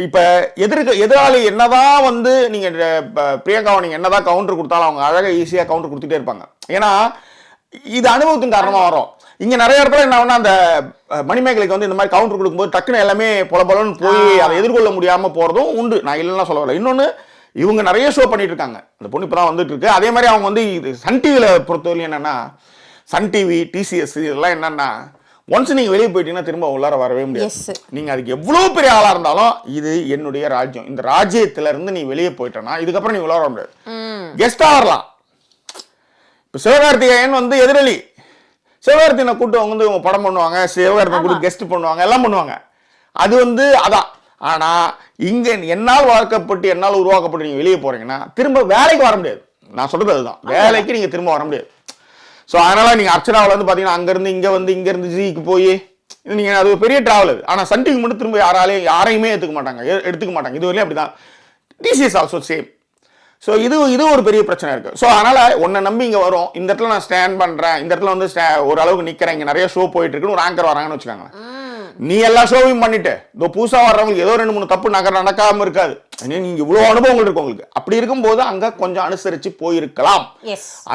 இப்ப எதிர்க்க எதிராளி என்னதான் வந்து நீங்க இப்ப பிரியங்காவை நீங்க என்னதான் கவுண்டர் கொடுத்தாலும் அவங்க அழகா ஈஸியா கவுண்டர் கொடுத்துட்டே இருப்பாங்க. ஏன்னா இது அனுபவத்தின் காரணமா வரும். இங்க நிறைய இடத்துல என்ன ஆகும்னா அந்த மணிமேகலைக்கு வந்து இந்த மாதிரி கவுண்டர் கொடுக்கும்போது டக்குன்னு எல்லாமே பொல பொலன்னு போய் அதை எதிர்கொள்ள முடியாம போறதும் உண்டு. நான் இல்லைன்னா சொல்ல வரல. இன்னொன்னு இவங்க நிறைய ஷோ பண்ணிட்டு இருக்காங்க அந்த பொண்ணு இப்பதான் வந்துட்டு இருக்கு அதே மாதிரி அவங்க வந்து இது சன் டிவியில பொறுத்தவரையும் என்னன்னா சன் டிவி டிசிஎஸ் இதெல்லாம் என்னன்னா ஒன்ஸ் நீங்க வெளியே போயிட்டீங்கன்னா திரும்ப உள்ளார வரவே முடியாது. நீங்க அதுக்கு எவ்வளவு பெரிய ஆளா இருந்தாலும் இது என்னுடைய ராஜ்யம். இந்த ராஜ்யத்துல இருந்து நீ வெளியே போயிட்டனா இதுக்கப்புறம் நீ உள்ள வர முடியாது. ம். கெஸ்டா வரலாம். இப்ப சிவகார்த்திகேயன் வந்து எதிரொலி. சிவகார்த்திகனை கூட்டு அவங்க வந்து இவங்க படம் பண்ணுவாங்க சிவகார்த்திகனை கூட்டு கெஸ்ட் பண்ணுவாங்க எல்லாம் பண்ணுவாங்க. அது வந்து அதான். ஆனா இங்க என்னால் வளர்க்கப்பட்டு என்னால் உருவாக்கப்பட்டு நீங்க வெளியே போறீங்கன்னா திரும்ப வேலைக்கு வர முடியாது. நான் சொல்றது அதுதான். வேலைக்கு நீங்க திரும்ப வர முடியாது. ஸோ அதனால நீங்க அர்ச்சனாவில் வந்து பாத்தீங்கன்னா அங்கிருந்து இங்க வந்து இங்க இருந்து ஜிக்கு போய் இது நீங்க அது ஒரு பெரிய டிராவல் அது. ஆனா சன் டிவி மட்டும் திரும்ப யாராலையும் யாரையுமே எடுத்துக்க மாட்டாங்க. எடுத்துக்க மாட்டாங்க. இது வரையும் அப்படிதான். டிசிஎஸ் ஆல்சோ சேம் ஸோ இது இது ஒரு பெரிய பிரச்சனை இருக்கு. ஸோ அதனால உன்னை நம்பி இங்க வரும். இந்த இடத்துல நான் ஸ்டாண்ட் பண்றேன். இந்த இடத்துல வந்து ஒரு அளவுக்கு நிக்கிறேன். இங்க நிறைய ஷோ போயிட்டு இருக்குன்னு ஒரு ஆங்கர் வராங்கன்னு வச்சுக்கோங்க நீ எல்லா ஷோவையும் பண்ணிட்டு இதோ புதுசா வர்றவங்களுக்கு ஏதோ ரெண்டு மூணு தப்பு நகர நடக்காம இருக்காது. நீங்க இவ்வளவு அனுபவங்கள் இருக்கு உங்களுக்கு. அப்படி இருக்கும்போது அங்க கொஞ்சம் அனுசரிச்சு போயிருக்கலாம்.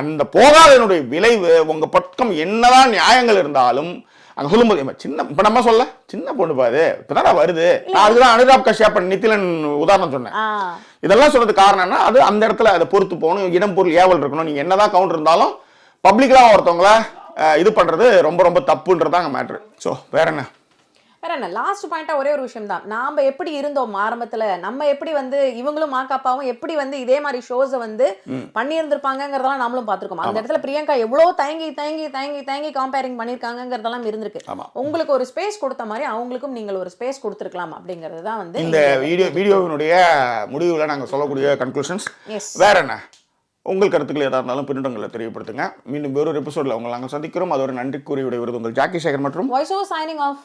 அந்த போகாதனுடைய விளைவு உங்க பக்கம் என்னதான் நியாயங்கள் இருந்தாலும் அங்க சொல்லும்போது "ஏம்மா, சின்ன இப்ப நம்ம சொல்ல சின்ன பொண்ணு பாரு இப்பதான் வருது. நான் அதுதான் அனுராப் கஷ்யப் நித்திலன் உதாரணம் சொன்னேன். இதெல்லாம் சொல்றது காரணம் என்ன அது அந்த இடத்துல அதை பொறுத்து போகணும் இடம் பொருள் ஏவல் இருக்கணும். நீங்க என்னதான் கவுண்டர் இருந்தாலும் பப்ளிக்கலா ஒருத்தவங்கள இது பண்றது ரொம்ப ரொம்ப தப்புன்றதாங்க மேட்ரு ஸோ வேற என்ன? வேற என்ன லாஸ்ட் பாயிண்டா ஒரே ஒரு விஷயம் தான் நாம எப்படி இருந்தோம் ஆரம்பத்துல? நம்ம எப்படி வந்து இவங்களும் மாக்காப்பாவும் எப்படி வந்து இதே மாதிரி ஷோஸை வந்து பண்ணியிருந்திருப்பாங்கங்கிறதெல்லாம் நாமளும் பார்த்திருக்கோம். அந்த இடத்துல பிரியங்கா எவ்வளவு தயங்கி தயங்கி தயங்கி தயங்கி கம்பேரிங் பண்ணியிருக்காங்கங்கிறதெல்லாம் இருந்திருக்கு. உங்களுக்கு ஒரு ஸ்பேஸ் கொடுத்த மாதிரி அவங்களுக்கும் நீங்கள் ஒரு ஸ்பேஸ் கொடுத்துருக்கலாம் அப்படிங்கிறது தான் வந்து இந்த வீடியோ வீடியோவினுடைய முடிவுல நாங்க சொல்லக்கூடிய கன்க்ளூஷன்ஸ் வேற என்ன? உங்கள் கருத்துக்கள் எதாக இருந்தாலும் பின்னங்களை தெரியப்படுத்துங்க. மீண்டும் வேறொரு எபிசோட்ல உங்களை நாங்கள் சந்திக்கிறோம். அதோட நன்றி கூறி விடைபெறுவது உங்கள் ஜாக்கி சேகர் மற்றும் வாய்ஸ் ஓவர் சைனிங் ஆஃப்